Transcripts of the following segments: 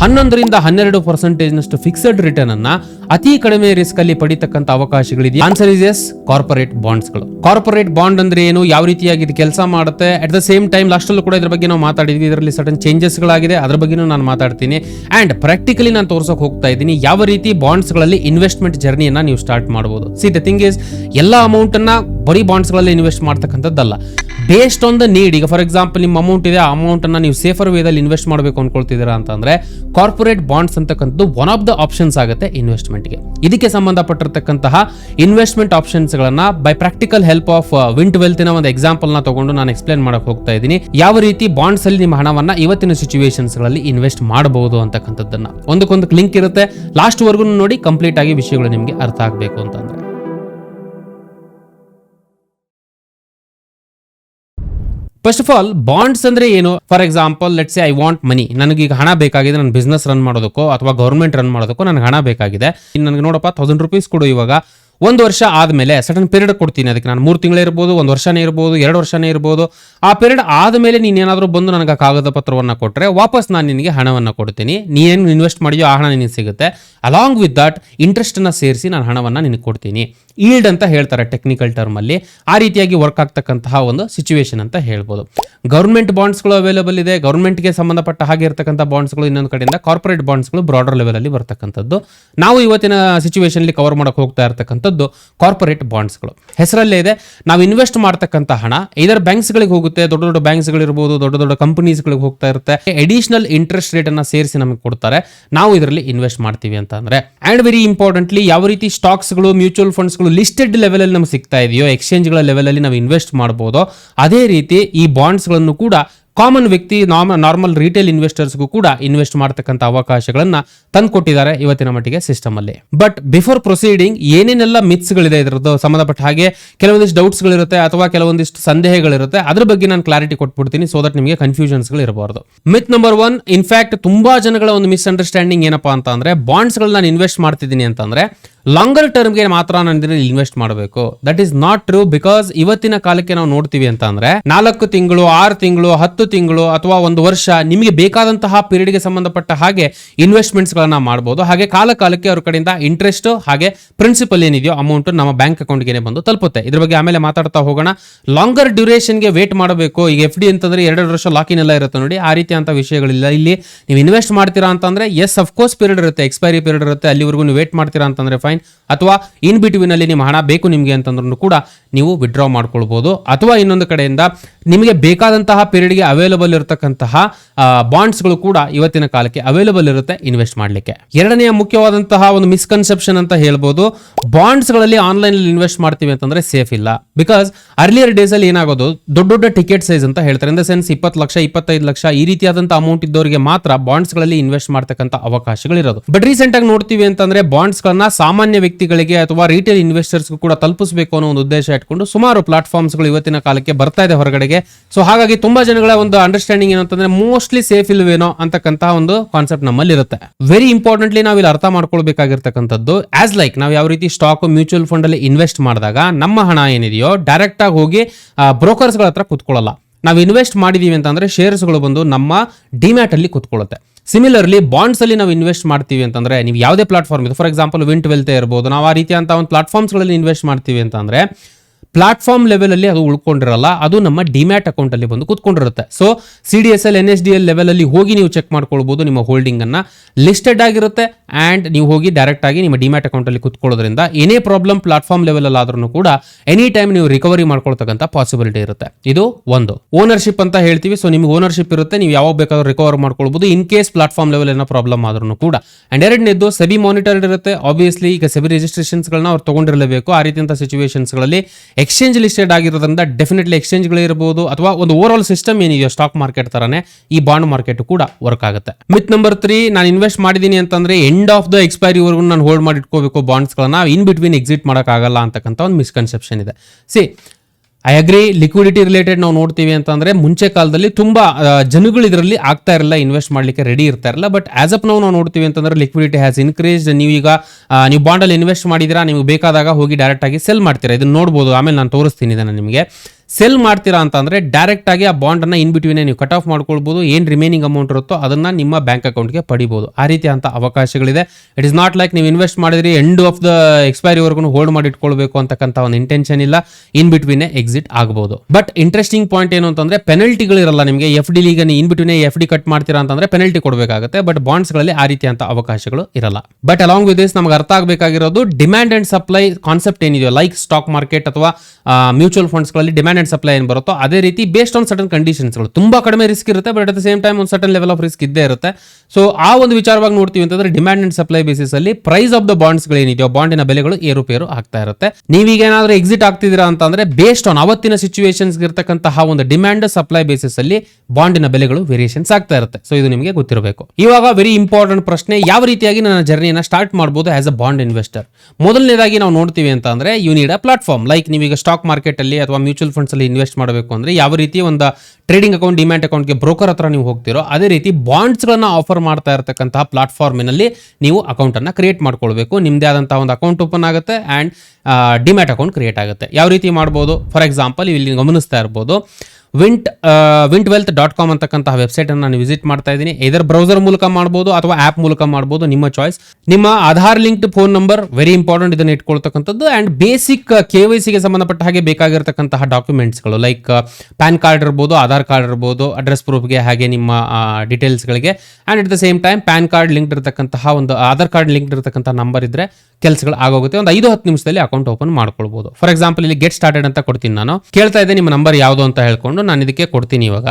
ಹನ್ನೊಂದರಿಂದ ಹನ್ನೆರಡು ಪರ್ಸೆಂಟೇಜ್ನಷ್ಟು fixed return ಅನ್ನ ಅತಿ ಕಡಿಮೆ ರಿಸ್ಕ್ ಅಲ್ಲಿ ಪಡಿತಕ್ಕಂಥ ಅವಕಾಶಗಳಿದೆ ಆನ್ಸರ್ ಇಸ್ ಎಸ್ ಕಾರ್ಪೊರೇಟ್ ಬಾಂಡ್ಸ್ಗಳು ಕಾರ್ಪೊರೇಟ್ ಬಾಂಡ್ ಅಂದ್ರೆ ಏನು? ಯಾವ ರೀತಿಯಾಗಿ ಇದು ಕೆಲಸ ಮಾಡುತ್ತೆ? At the same time last ಅಲ್ಲೂ ಕೂಡ ಇದ್ರ ಬಗ್ಗೆ ನಾವು ಮಾತಾಡಿದ್ವಿ. ಇದರಲ್ಲಿ ಸಡನ್ ಚೇಂಜಸ್ ಗಳಾಗಿದೆ. ಅದ್ರ ಬಗ್ಗೆನೂ ನಾನು ಮಾತಾಡ್ತೀನಿ. ಅಂಡ್ ಪ್ರಾಕ್ಟಿಕಲಿ ನಾನು ತೋರ್ಸೋಕೆ ಹೋಗ್ತಾ ಇದ್ದೀನಿ. ಯಾವ ರೀತಿ ಬಾಂಡ್ಸ್ಗಳಲ್ಲಿ ಇನ್ವೆಸ್ಟ್ಮೆಂಟ್ ಜರ್ನಿಯನ್ನ ನೀವು ಸ್ಟಾರ್ಟ್ ಮಾಡಬಹುದು ಸಿ ದ ಥಿಂಗ್ ಇಸ್ ಎಲ್ಲ ಅಮೌಂಟ್ ಅನ್ನ ಬರೀ ಬಾಂಡ್ಸ್ಗಳಲ್ಲಿ ಇನ್ವೆಸ್ಟ್ ಮಾಡ್ತಕ್ಕಂಥದ್ದಲ್ಲ. ಬೇಸ್ಡ್ ಆನ್ ದ ನೀಡ್ ಈಗ ಫಾರ್ ಎಕ್ಸಾಂಪಲ್ ನಿಮ್ಮ ಅಮೌಂಟ್ ಇದೆ, ಆ ಅಮೌಂಟ್ ಅನ್ನ ನೀವು ಸೇಫರ್ ವೇದಲ್ಲಿ ಇನ್ವೆಸ್ಟ್ ಮಾಡಬೇಕು ಅನ್ಕೊಳ್ತಿದ್ದೀರಾ ಅಂತಂದ್ರೆ ಕಾರ್ಪೊರೇಟ್ ಬಾಂಡ್ಸ್ ಅಂತಕ್ಕಂಥದ್ದು ಒನ್ ಆಫ್ ದ ಆಪ್ಷನ್ಸ್ ಆಗುತ್ತೆ ಇನ್ವೆಸ್ಟ್ಮೆಂಟ್ಗೆ ಇದಕ್ಕೆ ಸಂಬಂಧಪಟ್ಟಿರ್ತಕ್ಕಂತಹ investment ಆಪ್ಷನ್ಸ್ಗಳನ್ನು by practical help of Wint ವೆಲ್ತಿನ ಒಂದು ಎಕ್ಸಾಂಪಲ್ನ ತಗೊಂಡು ನಾನು ಎಕ್ಸ್ಪ್ಲೇನ್ ಮಾಡಕ್ ಹೋಗ್ತಾ ಇದ್ದೀನಿ. ಯಾವ ರೀತಿ ಬಾಂಡ್ಸ್ ಅಲ್ಲಿ ನಿಮ್ಮ ಹಣವನ್ನ ಇವತ್ತಿನ ಸಿಚುವೇಶನ್ಸ್ಗಳಲ್ಲಿ ಇನ್ವೆಸ್ಟ್ ಮಾಡಬಹುದು ಅಂತಕ್ಕಂಥದ್ದನ್ನು. ಒಂದಕ್ಕೊಂದು ಲಿಂಕ್ ಇರುತ್ತೆ. ಲಾಸ್ಟ್ ವರ್ಗು ನೋಡಿ ಕಂಪ್ಲೀಟ್ ಆಗಿ ವಿಷಯಗಳು ನಿಮಗೆ ಅರ್ಥ ಆಗಬೇಕು ಅಂತಂದ್ರೆ. ಫಸ್ಟ್ ಆಫ್ ಆಲ್ ಬಾಂಡ್ಸ್ ಅಂದ್ರೆ ಏನು? For example let's I want money ನನಗೆ ಈಗ ಹಣ ಬೇಕಾಗಿದೆ ನನ್ನ ಬಿಸ್ನೆಸ್ ರನ್ ಮಾಡೋದಕ್ಕೋ ಅಥವಾ ಗೌರ್ಮೆಂಟ್ ರನ್ ಮಾಡೋದಕ್ಕೋ ನನಗೆ ಹಣ ಬೇಕಾಗಿದೆ. ನನಗೆ ನೋಡಪ್ಪ ತೌಸಂಡ್ ರುಪೀಸ್ ಕೊಡು ಇವಾಗ. ಒಂದು ವರ್ಷ ಆದಮೇಲೆ ಸಡನ್ ಪೀರಿಯಡ್ ಕೊಡ್ತೀನಿ ಅದಕ್ಕೆ. ನಾನು ಮೂರು ತಿಂಗಳೇ ಇರ್ಬೋದು, ಒಂದು ವರ್ಷನೇ ಇರ್ಬೋದು, ಎರಡು ವರ್ಷನೇ ಇರ್ಬೋದು. ಆ ಪೀರಿಯಡ್ ಆದಮೇಲೆ ನೀನೇನಾದರೂ ಬಂದು ನನಗೆ ಕಾಗದ ಪತ್ರವನ್ನು ಕೊಟ್ಟರೆ ವಾಪಸ್ ನಾನು ನಿನಗೆ ಹಣವನ್ನು ಕೊಡ್ತೀನಿ. ನೀನೇನು ಇನ್ವೆಸ್ಟ್ ಮಾಡಿಯೋ ಆ ಹಣ ನಿನಗೆ ಸಿಗುತ್ತೆ. ಅಲಾಂಗ್ ವಿತ್ ದಟ್ ಇಂಟ್ರೆಸ್ಟನ್ನು ಸೇರಿಸಿ ನಾನು ಹಣವನ್ನು ನಿನಗೆ ಕೊಡ್ತೀನಿ. ಈಲ್ಡ್ ಅಂತ ಹೇಳ್ತಾರೆ ಟೆಕ್ನಿಕಲ್ ಟರ್ಮಲ್ಲಿ ಆ ರೀತಿಯಾಗಿ ವರ್ಕ್ ಆಗ್ತಕ್ಕಂತಹ ಒಂದು ಸಿಚುವೇಶನ್ ಅಂತ ಹೇಳ್ಬೋದು. ಗೌರ್ಮೆಂಟ್ ಬಾಂಡ್ಸ್ಗಳು ಅವೈಲೇಬಲ್ ಇದೆ. ಗೌರ್ಮೆಂಟ್ಗೆ ಸಂಬಂಧಪಟ್ಟ ಹಾಗೆ ಇರ್ತಕ್ಕಂಥ ಬಾಂಡ್ಸ್ಗಳು ಇನ್ನೊಂದು ಕಡೆಯಿಂದ ಕಾರ್ಪೊರೇಟ್ ಬಾಂಡ್ಸ್ಗಳು ಬ್ರಾಡರ್ ಲೆವೆಲಲ್ಲಿ ಬರ್ತಕ್ಕಂಥದ್ದು. ನಾವು ಇವತ್ತಿನ ಸಿಚುವೇಶನ್ಲಿ ಕವರ್ ಮಾಡಕ್ಕೆ ಹೋಗ್ತಾ ಇರತಕ್ಕಂಥದ್ದು ಕಾರ್ಪೊರೇಟ್ ಬಾಂಡ್ಸ್ಗಳು ಹೆಸರಲ್ಲೇ ಇದೆ, ನಾವು ಇನ್ವೆಸ್ಟ್ ಮಾಡ್ತಕ್ಕಂಥ ಹಣ ಇದರ ಬ್ಯಾಂಕ್ಸ್ಗಳಿಗೆ ಹೋಗುತ್ತೆ, ದೊಡ್ಡ ದೊಡ್ಡ ಬ್ಯಾಂಕ್ಸ್ಗಳಿರ್ಬೋದು ದೊಡ್ಡ ದೊಡ್ಡ ಕಂಪನೀಸ್ಗಳಿಗೆ ಹೋಗ್ತಾ ಇರುತ್ತೆ ಅಡಿಷನಲ್ ಇಂಟ್ರೆಸ್ಟ್ ರೇಟ್ ಅನ್ನ ಸೇರಿಸಿ ನಮಗೆ ಕೊಡ್ತಾರೆ, ನಾವು ಇದರಲ್ಲಿ ಇನ್ವೆಸ್ಟ್ ಮಾಡ್ತೀವಿ ಅಂತ ಅಂದ್ರೆ ಅಂಡ್ ವೆರಿ ಇಂಪಾರ್ಟೆಂಟ್ಲಿ ಯಾವ ರೀತಿ ಸ್ಟಾಕ್ಸ್ಗಳು ಮ್ಯೂಚುವಲ್ ಫಂಡ್ಸ್ಗಳು ಲಿಸ್ಟೆಡ್ ಲೆವೆಲಲ್ಲಿ ನಮ್ಗೆ ಸಿಗ್ತಾ ಇದೆಯೋ ಎಕ್ಸ್ಚೇಂಜ್ಗಳ ಲೆವೆಲಲ್ಲಿ ನಾವು ಇನ್ವೆಸ್ಟ್ ಮಾಡ್ಬೋದು, ಅದೇ ರೀತಿ ಈ ಬಾಂಡ್ಸ್ಗಳನ್ನು ಕೂಡ ಕಾಮನ್ ವ್ಯಕ್ತಿ ನಾರ್ಮಲ್ ರಿಟೇಲ್ ಇನ್ವೆಸ್ಟರ್ಸ್ಗೂ ಕೂಡ ಇನ್ವೆಸ್ಟ್ ಮಾಡ್ತಕ್ಕಂಥ ಅವಕಾಶಗಳನ್ನ ತಂದುಕೊಟ್ಟಿದ್ದಾರೆ ಇವತ್ತಿನ ಮಟ್ಟಿಗೆ ಸಿಸ್ಟಮ್ ಅಲ್ಲಿ. ಬಟ್ ಬಿಫೋರ್ ಪ್ರೊಸೀಡಿಂಗ್ ಏನೇನೆಲ್ಲ ಮಿತ್ಸ್ಗಳಿದೆ ಇದರದ್ದು? ಸಂಬಂಧಪಟ್ಟ ಹಾಗೆ ಕೆಲವೊಂದಿಷ್ಟು ಡೌಟ್ಸ್ಗಳಿರುತ್ತೆ ಅಥವಾ ಕೆಲವೊಂದಿಷ್ಟು ಸಂದೇಹಗಳಿರುತ್ತೆ. ಅದ್ರ ಬಗ್ಗೆ ನಾನು ಕ್ಲಾರಿಟಿ ಕೊಟ್ಬಿಡ್ತೀನಿ ಸೊ ದಟ್ ನಿಮಗೆ ಕನ್ಫ್ಯೂಷನ್ಸ್ಗಳು ಇರಬಾರ್ದು. ಮಿತ್ ನಂಬರ್ ಒನ್ ಇನ್ಫ್ಯಾಕ್ಟ್ ತುಂಬಾ ಜನಗಳ ಒಂದು ಮಿಸ್ಅಂಡರ್ಸ್ಟ್ಯಾಂಡಿಂಗ್ ಏನಪ್ಪಾ ಅಂತ ಅಂದ್ರೆ ಬಾಂಡ್ಸ್ಗಳನ್ನ ನಾನು ಇನ್ವೆಸ್ಟ್ ಮಾಡ್ತಿದ್ದೀನಿ ಅಂತಂದ್ರೆ ಲಾಂಗರ್ ಟರ್ಮ್ಗೆ ಮಾತ್ರ ನಾನು ಇನ್ವೆಸ್ಟ್ ಮಾಡಬೇಕು. That is not true because ಇವತ್ತಿನ ಕಾಲಕ್ಕೆ ನಾವು ನೋಡ್ತೀವಿ ಅಂತ ಅಂದ್ರೆ ನಾಲ್ಕು ತಿಂಗಳು, ಆರು ತಿಂಗಳು, ಹತ್ತು ತಿಂಗಳು ಅಥವಾ ಒಂದು ವರ್ಷ ನಿಮಗೆ ಬೇಕಾದಂತಹ ಪೀರಿಯಡ್ಗೆ ಸಂಬಂಧಪಟ್ಟ ಹಾಗೆ ಇನ್ವೆಸ್ಟ್ಮೆಂಟ್ಸ್ ಗಳನ್ನ ಮಾಡಬಹುದು ಹಾಗೆ ಕಾಲ ಕಾಲಕ್ಕೆ ಅವ್ರ ಕಡೆಯಿಂದ ಇಂಟ್ರೆಸ್ಟ್ ಹಾಗೆ ಪ್ರಿನ್ಸಿಪಲ್ ಏನಿದೆಯೋ ಅಮೌಂಟ್ ನಮ್ಮ ಬ್ಯಾಂಕ್ ಅಕೌಂಟ್ಗೆ ಬಂದು ತಲುಪುತ್ತೆ. ಇದ್ರ ಬಗ್ಗೆ ಆಮೇಲೆ ಮಾತಾಡ್ತಾ ಹೋಗೋಣ. ಲಾಂಗರ್ ಡ್ಯೂರೇಷನ್ಗೆ ವೇಟ್ ಮಾಡಬೇಕು. ಈಗ ಎಫ್ ಡಿ ಅಂತಂದ್ರೆ ಎರಡು ವರ್ಷ ಲಾಕಿನ್ ಎಲ್ಲ ಇರುತ್ತೆ ನೋಡಿ. ಆ ರೀತಿ ಅಂತ ವಿಷಯಗಳಿಲ್ಲ. ಇಲ್ಲಿ ನೀವು ಇನ್ವೆಸ್ಟ್ ಮಾಡ್ತೀರಾ ಅಂತಂದ್ರೆ ಎಸ್ ಅಫ್ಕೋರ್ಸ್ ಪೀರಿಯಡ್ ಇರುತ್ತೆ. ಎಕ್ಸ್ಪೈರಿ ಪೀರಿಯಡ್ ಇರುತ್ತೆ. ಅಲ್ಲಿವರೆಗೂ ನೀವು ವೇಟ್ ಮಾಡ್ತೀರಾ ಅಂತಂದ್ರೆ ಫೈನ್ ಅಥವಾ ಇನ್ ಬಿಟ್ವೀನ್ ಅಲ್ಲಿ ನಿಮ್ಮ ಹಣ ಬೇಕು ನಿಮಗೆ ಅಂತಂದ್ರೂ ಕೂಡ ನೀವು ವಿಡ್ರಾ ಮಾಡ್ಕೊಳ್ಬೋದು. ಅಥವಾ ಇನ್ನೊಂದು ಕಡೆಯಿಂದ ನಿಮಗೆ ಬೇಕಾದಂತಹ ಪೀರಿಯಡ್ಗೆ ಅವೈಲಬಲ್ ಇರತಕ್ಕಂತಹ ಬಾಂಡ್ಸ್ಗಳು ಕೂಡ ಇವತ್ತಿನ ಕಾಲಕ್ಕೆ ಅವೈಲಬಲ್ ಇರುತ್ತೆ ಇನ್ವೆಸ್ಟ್ ಮಾಡಲಿಕ್ಕೆ. ಎರಡನೆಯ ಮುಖ್ಯವಾದಂತಹ ಒಂದು ಮಿಸ್ಕನ್ಸೆಪ್ಷನ್ ಅಂತ ಹೇಳ್ಬೋದು ಆನ್ಲೈನ್ ಇನ್ವೆಸ್ಟ್ ಮಾಡ್ತೀವಿ ಅಂತಂದ್ರೆ ಸೇಫ್ ಇಲ್ಲ. ಬಿಕಾಸ್ ಅರ್ಲಿಯರ್ ಡೇಸ್ ಅಲ್ಲಿ ಏನಾಗೋದು, ದೊಡ್ಡ ದೊಡ್ಡ ಟಿಕೆಟ್ ಸೈಜ್ ಅಂತ ಹೇಳ್ತಾರೆ. ಇನ್ ದ ಸೆನ್ಸ್ ಇಪ್ಪತ್ತು ಲಕ್ಷ, ಇಪ್ಪತ್ತೈದು ಲಕ್ಷ ಈ ರೀತಿಯಾದಂತಹ ಅಮೌಂಟ್ ಇದ್ದವರಿಗೆ ಮಾತ್ರ ಬಾಂಡ್ಸ್ಗಳಲ್ಲಿ ಇನ್ವೆಸ್ಟ್ ಮಾಡ್ತಕ್ಕಂಥ ಅವಕಾಶಗಳಿರೋದು. ಬಟ್ ರೀಸೆಂಟ್ ಆಗಿ ನೋಡ್ತೀವಿ ಅಂತಂದ್ರೆ ಬಾಂಡ್ಸ್ ಗಳನ್ನ ಸಾಮಾನ್ಯ ವ್ಯಕ್ತಿಗಳಿಗೆ ಅಥವಾ ರಿಟೇಲ್ ಇನ್ವೆಸ್ಟರ್ಸ್ ಕೂಡ ತಲುಪಿಸಬೇಕು ಅನ್ನೋ ಒಂದು ಉದ್ದೇಶ ಇಟ್ಕೊಂಡು ಸುಮಾರು ಪ್ಲಾಟ್ಫಾರ್ಮ್ಸ್ಗಳು ಇವತ್ತಿನ ಕಾಲಕ್ಕೆ ಬರ್ತಾ ಇದೆ ಹೊರಗಡೆಗೆ. ಸೊ ಹಾಗಾಗಿ ತುಂಬಾ ಜನಗಳ ಒಂದು ಅಂಡರ್ಸ್ಟ್ಯಾಂಡಿಂಗ್ ಏನಂತಂದ್ರೆ ಮೋಸ್ಟ್ಲಿ ಸೇಫ್ ಇಲ್ವೇನೋ ಅಂತಕ್ಕಂತಹ ಒಂದು ಕಾನ್ಸೆಪ್ಟ್ ನಮ್ಮಲ್ಲಿ ಇರುತ್ತೆ ವೆರಿ ಇಂಪಾರ್ಟೆಂಟ್ಲಿ ನಾವು ಇಲ್ಲಿ ಅರ್ಥ ಮಾಡ್ಕೊಳ್ಬೇಕಾಗಿರ್ತಕ್ಕಂಥದ್ದು ಆಸ್ ಲೈಕ್ ನಾವು ಯಾವ ರೀತಿ ಸ್ಟಾಕ್ ಮ್ಯೂಚುವಲ್ ಫಂಡ್ ಅಲ್ಲಿ ಇನ್ವೆಸ್ಟ್ ಮಾಡಿದಾಗ ನಮ್ಮ ಹಣ ಏನಿದೆಯೋ ಡೈರೆಕ್ಟ್ ಆಗಿ ಹೋಗಿ ಬ್ರೋಕರ್ಸ್ಗಳ ಹತ್ರ ಕುತ್ಕೊಳ್ಳಲ್ಲ. ನಾವು ಇನ್ವೆಸ್ಟ್ ಮಾಡಿದೀವಿ ಅಂತಂದ್ರೆ ಶೇರ್ಸ್ಗಳು ಬಂದು ನಮ್ಮ ಡಿಮ್ಯಾಟ್ ಅಲ್ಲಿ ಕುತ್ಕೊಳ್ಳುತ್ತೆ. ಸಿಮಿಲರ್ಲಿ ಬಾಂಡ್ಸ್ ಅಲ್ಲಿ ನಾವು ಇನ್ವೆಸ್ಟ್ ಮಾಡ್ತೀವಿ ಅಂತಂದ್ರೆ, ನೀವು ಯಾವುದೇ ಪ್ಲಾಟ್ಫಾರ್ಮ್ ಇದೆ ಫಾರ್ ಎಕ್ಸಾಂಪಲ್ ವಿಂಟ್ ವೆಲ್ತೆ ಇರ್ಬೋದು, ನಾವು ಆ ರೀತಿಯಂತ ಒಂದು ಪ್ಲಾಟ್ಫಾರ್ಮ್ಸ್ಗಳಲ್ಲಿ ಇನ್ವೆಸ್ಟ್ ಮಾಡ್ತೀವಿ ಅಂತಂದ್ರೆ ಪ್ಲಾಟ್ಫಾರ್ಮ್ ಲೆವೆಲಲ್ಲಿ ಅದು ಉಳ್ಕೊಂಡಿರಲ್ಲ, ಅದು ನಮ್ಮ ಡಿಮ್ಯಾಟ್ ಅಕೌಂಟಲ್ಲಿ ಬಂದು ಕೂತ್ಕೊಂಡಿರುತ್ತೆ. So C D S L N S D L ಲೆವೆಲಲ್ಲಿ ಹೋಗಿ ನೀವು ಚೆಕ್ ಮಾಡ್ಕೊಳ್ಬೋದು ನಿಮ್ಮ ಹೋಲ್ಡಿಂಗನ್ನು ಲಿಸ್ಟೆಡ್ ಆಗಿರುತ್ತೆ ಆ್ಯಂಡ್ ನೀವು ಹೋಗಿ ಡೈರೆಕ್ಟ್ ಆಗಿ ನಿಮ್ಮ ಡಿಮ್ಯಾಟ್ ಅಕೌಂಟಲ್ಲಿ ಕೂತ್ಕೊಳ್ಳೋದ್ರಿಂದ ಏನೇ ಪ್ರಾಬ್ಲಮ್ ಪ್ಲಾಟ್ಫಾರ್ಮ್ ಲೆವೆಲಲ್ಲಿ ಆದ್ರೂ ಕೂಡ ಎನಿ ಟೈಮ್ ನೀವು ರಿಕವರಿ ಮಾಡ್ಕೊಳ್ತಕ್ಕಂಥ ಪಾಸಿಬಿಲಿಟಿ ಇರುತ್ತೆ. ಇದು ಒಂದು. ಓನರ್ಶಿಪ್ ಅಂತ ಹೇಳ್ತೀವಿ. ಸೊ ನಿಮ್ಗೆ ಓನರ್ಶಿಪ್ ಇರುತ್ತೆ. ನೀವು ಯಾವಾಗ ಬೇಕಾದ್ರೂ ರಿಕವರ್ ಮಾಡ್ಕೊಳ್ಬೋದು. ಇನ್ ಕೇಸ್ ಪ್ಲಾಟ್ಫಾರ್ಮ್ ಲೆವೆಲ್ ಏನೋ ಪ್ರಾಬ್ಲಮ್ ಆದ್ರೂ ಕೂಡ. ಆ್ಯಂಡ್ ಎರಡನೇದು ಸೆಬಿ ಮಾನಿಟರ್ಡ್ ಇರುತ್ತೆ. ಆಬ್ವಿಯಸ್ಲಿ ಈಗ ಸೆಬಿ ರಿಜಿಸ್ಟ್ರೇಷನ್ಸ್ಗಳನ್ನ ಅವ್ರು ತಗೊಂಡಿರಲೇಬೇಕು. ಆ ರೀತಿಯಂಥ ಸಿಚುವೇಶನ್ಸ್ಗಳಲ್ಲಿ ಎಕ್ಸ್ಚೇಂಜ್ ಲಿಸ್ಟೆಡ್ ಆಗಿರೋದ್ರಿಂದ ಡೆಫಿನೆಟ್ಲಿ ಎಕ್ಸ್ಚೇಂಜ್ಗಳು ಇರಬಹುದು ಅಥವಾ ಒಂದು ಓವರ್ ಆಲ್ ಸಿಸ್ಟಮ್ ಏನಿದೆಯೋ ಸ್ಟಾಕ್ ಮಾರ್ಕೆಟ್ ತರನೇ ಈ ಬಾಂಡ್ ಮಾರ್ಕೆಟ್ ಕೂಡ ವರ್ಕ್ ಆಗುತ್ತೆ. ಮಿತ್ ನಂಬರ್ ತ್ರೀ ನಾನು ಇನ್ವೆಸ್ಟ್ ಮಾಡಿದ್ದೀನಿ ಅಂತಂದ್ರೆ ಎಂಡ್ ಆಫ್ ದ ಎಕ್ಸ್ಪೈರಿವರೆಗೂ ನಾನು ಹೋಲ್ಡ್ ಮಾಡಿಟ್ಕೋಬೇಕು ಬಾಂಡ್ಸ್ಗಳನ್ನ ಇನ್ ಬಿಟ್ವೀನ್ ಎಕ್ಸಿಟ್ ಮಾಡೋಕ್ಕಾಗಲ್ಲ ಅಂತಕ್ಕಂಥ ಒಂದು ಮಿಸ್ಕನ್ಸೆಪ್ಷನ್ ಇದೆ. C I agri liquidity related ನಾವು ನೋಡ್ತೀವಿ ಅಂತಂದರೆ ಮುಂಚೆ ಕಾಲದಲ್ಲಿ ತುಂಬ ಜನಗಳು ಇದರಲ್ಲಿ ಆಗ್ತಾ ಇರಲ್ಲ ಇನ್ವೆಸ್ಟ್ ಮಾಡಲಿಕ್ಕೆ ರೆಡಿ ಇರ್ತಾ ಇರಲ್ಲ. ಬಟ್ ಆಸ್ ಅಪ್ ನಾವು ನಾವು ನೋಡ್ತೀವಿ ಅಂತಂದ್ರೆ ಲಿಕ್ವಿಡಿಟಿ ಹ್ಯಾಸ್ ಇನ್ಕ್ರೀಸ್ ನೀವು ಈಗ ನೀವು ಬಾಂಡಲ್ಲಿ ಇನ್ವೆಸ್ಟ್ ಮಾಡಿದಿರಾ ನಿಮಗೆ ಬೇಕಾದಾಗ ಹೋಗಿ ಡೈರೆಕ್ಟಾಗಿ ಸೆಲ್ ಮಾಡ್ತೀರಾ. ಇದನ್ನು ನೋಡ್ಬೋದು. ಆಮೇಲೆ ನಾನು ತೋರಿಸ್ತೀನಿ ಇದನ್ನು ನಿಮಗೆ. ಸೆಲ್ ಮಾಡ್ತೀರಾ ಅಂತಂದ್ರೆ ಡೈರೆಕ್ಟ್ ಆಗಿ ಆ ಬಾಂಡ್ ಅನ್ನ ಇನ್ ಬಿಟ್ವೀನ್ ನೀವು ಕಟ್ ಆಫ್ ಮಾಡ್ಕೊಳ್ಬೋದು, ಏನು ರಿಮೈನಿಂಗ್ ಅಮೌಂಟ್ ಇರುತ್ತೋ ಅದನ್ನ ನಿಮ್ಮ ಬ್ಯಾಂಕ್ ಅಕೌಂಟ್ಗೆ ಪಡಿಬೋದು. ಆ ರೀತಿ ಅಂತ ಅವಕಾಶಗಳಿದೆ. ಇಟ್ ಇಸ್ ನಾಟ್ ಲೈಕ್ ನೀವು ಇನ್ವೆಸ್ಟ್ ಮಾಡಿದ್ರಿ ಎಂಡ್ ಆಫ್ ದ ಎಕ್ಸ್ಪೈರಿವರೆಗೂ ಹೋಲ್ಡ್ ಮಾಡಿ ಇಟ್ಕೊಳ್ಬೇಕು ಅಂತಕ್ಕಂಥ ಒಂದು ಇಂಟೆನ್ಷನ್ ಇಲ್ಲ. ಇನ್ ಬಿಟ್ವೀನ್ ಎಕ್ಸಿಟ್ ಆಗಬಹುದು ಬಟ್ ಇಂಟ್ರೆಸ್ಟಿಂಗ್ ಪಾಯಿಂಟ್ ಏನು ಅಂತಂದ್ರೆ ಪೆನಲ್ಟಿಗಳಿರಲ್ಲ ನಿಮಗೆ. ಎಫ್ ಡಿ ಈಗ in between F D cut ಮಾಡ್ತೀರಾ ಅಂತಂದ್ರೆ ಪೆನಲ್ಟಿ ಕೊಡಬೇಕಾಗುತ್ತೆ ಬಟ್ ಬಾಂಡ್ಸ್ಗಳಲ್ಲಿ ಆ ರೀತಿ ಅಂತ ಅವಕಾಶಗಳು ಇರಲ್ಲ. ಬಟ್ ಅಲಾಂಗ್ ವಿತ್ ದಿಸ್ ನಮಗೆ ಅರ್ಥ ಆಗಬೇಕಾಗಿರೋದು ಡಿಮ್ಯಾಂಡ್ ಅಂಡ್ ಸಪ್ಲೈ ಕಾನ್ಸೆಪ್ಟ್ ಏನಿದೆಯೋ ಲೈಕ್ ಸ್ಟಾಕ್ ಮಾರ್ಕೆಟ್ ಅಥವಾ ಮ್ಯೂಚುವಲ್ ಫಂಡ್ಸ್ಗಳಲ್ಲಿ ಡಿಮ್ಯಾಂಡ್ ಅಂಡ್ ಸಪ್ಲೈ ಏನು ಬರುತ್ತೋ ಅದೇ ರೀತಿ ಬೇಸ್ಡ್ ಆನ್ ಸರ್ಟನ್ ಕಂಡೀಷನ್ಸ್ಗಳು ತುಂಬಾ ಕಡಿಮೆ ರಿಸ್ಕ್ ಇರುತ್ತೆ but at the same time ಒಂದು ಸರ್ಟನ್ ಲೆವೆಲ್ ಆಫ್ ರಿಸ್ಕ್ ಇದ್ದೇ ಇರುತ್ತೆ. ಸೊ ಆ ಒಂದು ವಿಚಾರವಾಗಿ ನೋಡ್ತೀವಿ ಅಂತಂದ್ರೆ ಡಿಮ್ಯಾಂಡ್ ಅಂಡ್ ಸಪ್ಲೈ ಬೇಸಿಸ್ ಅಲ್ಲಿ ಪ್ರೈಸ್ ಆಫ್ ದ ಬಾಂಡ್ಸ್ಗಳು ಏನಿದೆಯೋ ಬಾಂಡಿನ ಬೆಲೆಗಳು ಏರುಪೇರು ಆಗ್ತಾ ಇರುತ್ತೆ. ನೀವೀಗ ಏನಾದರೂ ಎಕ್ಸಿಟ್ ಆಗ್ತಿದ್ದೀರಾ ಅಂತಂದ್ರೆ ಬೇಸ್ಡ್ ಆನ್ ಅವತ್ತಿನ ಸಿಚುವೇಶನ್ಸ್ ಇರತಕ್ಕಂತಹ ಒಂದು ಡಿಮ್ಯಾಂಡ್ ಸಪ್ಲೈ ಬೇಸಿಸ್ ಅಲ್ಲಿ ಬಾಂಡಿನ ಬೆಲೆಗಳು ವೇರಿಯೇಷನ್ಸ್ ಆಗ್ತಾ ಇರುತ್ತೆ. ಸೊ ಇದು ನಿಮಗೆ ಗೊತ್ತಿರಬೇಕು. ಇವಾಗ ವೆರಿ ಇಂಪಾರ್ಟೆಂಟ್ ಪ್ರಶ್ನೆ, ಯಾವ ರೀತಿಯಾಗಿ ನನ್ನ ಜರ್ನಿಯನ್ನು ಸ್ಟಾರ್ಟ್ ಮಾಡಬಹುದು ಆಸ್ ಅ ಬಾಂಡ್ ಇನ್ವೆಸ್ಟರ್ ಮೊದಲನೇದಾಗಿ ನಾವು ನೋಡ್ತೀವಿ ಅಂತ ಅಂದ್ರೆ you need a platform like ನೀವೀಗ ಸ್ಟಾಕ್ ಮಾರ್ಕೆಟ್ ಅಲ್ಲಿ ಅಥವಾ ಮ್ಯೂಚುವಲ್ ಫಂಡ್ಸ್ ಅಲ್ಲಿ ಇನ್ವೆಸ್ಟ್ ಮಾಡಬೇಕು ಅಂದರೆ ಯಾವ ರೀತಿ ಒಂದು ಟ್ರೇಡಿಂಗ್ ಅಕೌಂಟ್ ಡಿಮ್ಯಾಂಟ್ ಅಕೌಂಟ್ಗೆ ಬ್ರೋಕರ್ ಹತ್ರ ನೀವು ಹೋಗ್ತಿರೋ, ಅದೇ ರೀತಿ ಬಾಂಡ್ಸ್ಗಳನ್ನು ಆಫರ್ ಮಾಡ್ತಾ ಇರತಕ್ಕಂತಹ ಪ್ಲಾಟ್ಫಾರ್ಮಿನಲ್ಲಿ ನೀವು ಅಕೌಂಟನ್ನು ಕ್ರಿಯೇಟ್ ಮಾಡ್ಕೊಳ್ಬೇಕು. ನಿಮ್ಮದೇ ಆದಂಥ ಒಂದು ಅಕೌಂಟ್ ಓಪನ್ ಆಗುತ್ತೆ ಆ್ಯಂಡ್ ಡಿಮ್ಯಾಟ್ ಅಕೌಂಟ್ ಕ್ರಿಯೇಟ್ ಆಗುತ್ತೆ. ಯಾವ ರೀತಿ ಮಾಡ್ಬೋದು? ಫಾರ್ ಎಕ್ಸಾಂಪಲ್ ಇಲ್ಲಿ ಗಮನಿಸ್ತಾ ಇರ್ಬೋದು Wint Wint Wealth dot com ಅಂತಕ್ಕಂತಹ ವೆಬ್ಸೈಟನ್ನು ನಾನು ವಿಸಿಟ್ ಮಾಡ್ತಾ ಇದ್ದೀನಿ. ಇದರ ಬ್ರೌಸರ್ ಮೂಲಕ ಮಾಡ್ಬೋದು ಅಥವಾ ಆ್ಯಪ್ ಮೂಲಕ ಮಾಡ್ಬೋದು, ನಿಮ್ಮ ಚಾಯ್ಸ್ ನಿಮ್ಮ Aadhaar linked phone number very important ಇದನ್ನು ಇಟ್ಕೊಳ್ತಕ್ಕಂಥದ್ದು. ಆ್ಯಂಡ್ ಬೇಸಿಕ್ ಕೆ ವೈ ಸಿಗೆ ಸಂಬಂಧಪಟ್ಟ ಹಾಗೆ ಬೇಕಾಗಿರತಕ್ಕಂತಹ ಡಾಕ್ಯುಮೆಂಟ್ಸ್ಗಳು ಲೈಕ್ ಪ್ಯಾನ್ ಕಾರ್ಡ್ ಇರ್ಬೋದು, ಆಧಾರ್ ಕಾರ್ಡ್ ಇರ್ಬೋದು ಅಡ್ರೆಸ್ ಪ್ರೂಫ್ಗೆ ಹಾಗೆ ನಿಮ್ಮ ಡೀಟೇಲ್ಸ್ಗಳಿಗೆ and at the same time PAN card link ಇರತಕ್ಕಂತಹ ಒಂದು, ಆಧಾರ್ ಕಾರ್ಡ್ ಲಿಂಕ್ಡ್ ಇರತಕ್ಕಂಥ ನಂಬರ್ ಇದ್ರೆ ಕೆಲಸಗಳು ಆಗೋಗುತ್ತೆ. ಒಂದು ಐದು, ಹತ್ತು ನಿಮಿಷದಲ್ಲಿ ಅಕೌಂಟ್ ಓಪನ್ ಮಾಡ್ಕೊಳ್ಬೋದು. ಫಾರ್ ಎಕ್ಸಾಂಪಲ್ ಇಲ್ಲಿ ಗೆಟ್ ಸ್ಟಾರ್ಟೆಡ್ ಅಂತ ಕೊಡ್ತೀನಿ ನಾನು. ಕೇಳ್ತಾ ಇದ್ದೆ ನಿಮ್ಮ ನಂಬರ್ ಯಾವುದು ಅಂತ ಹೇಳ್ಕೊಂಡು. ನಾನು ಇದಕ್ಕೆ ಕೊಡ್ತೀನಿ ಇವಾಗ.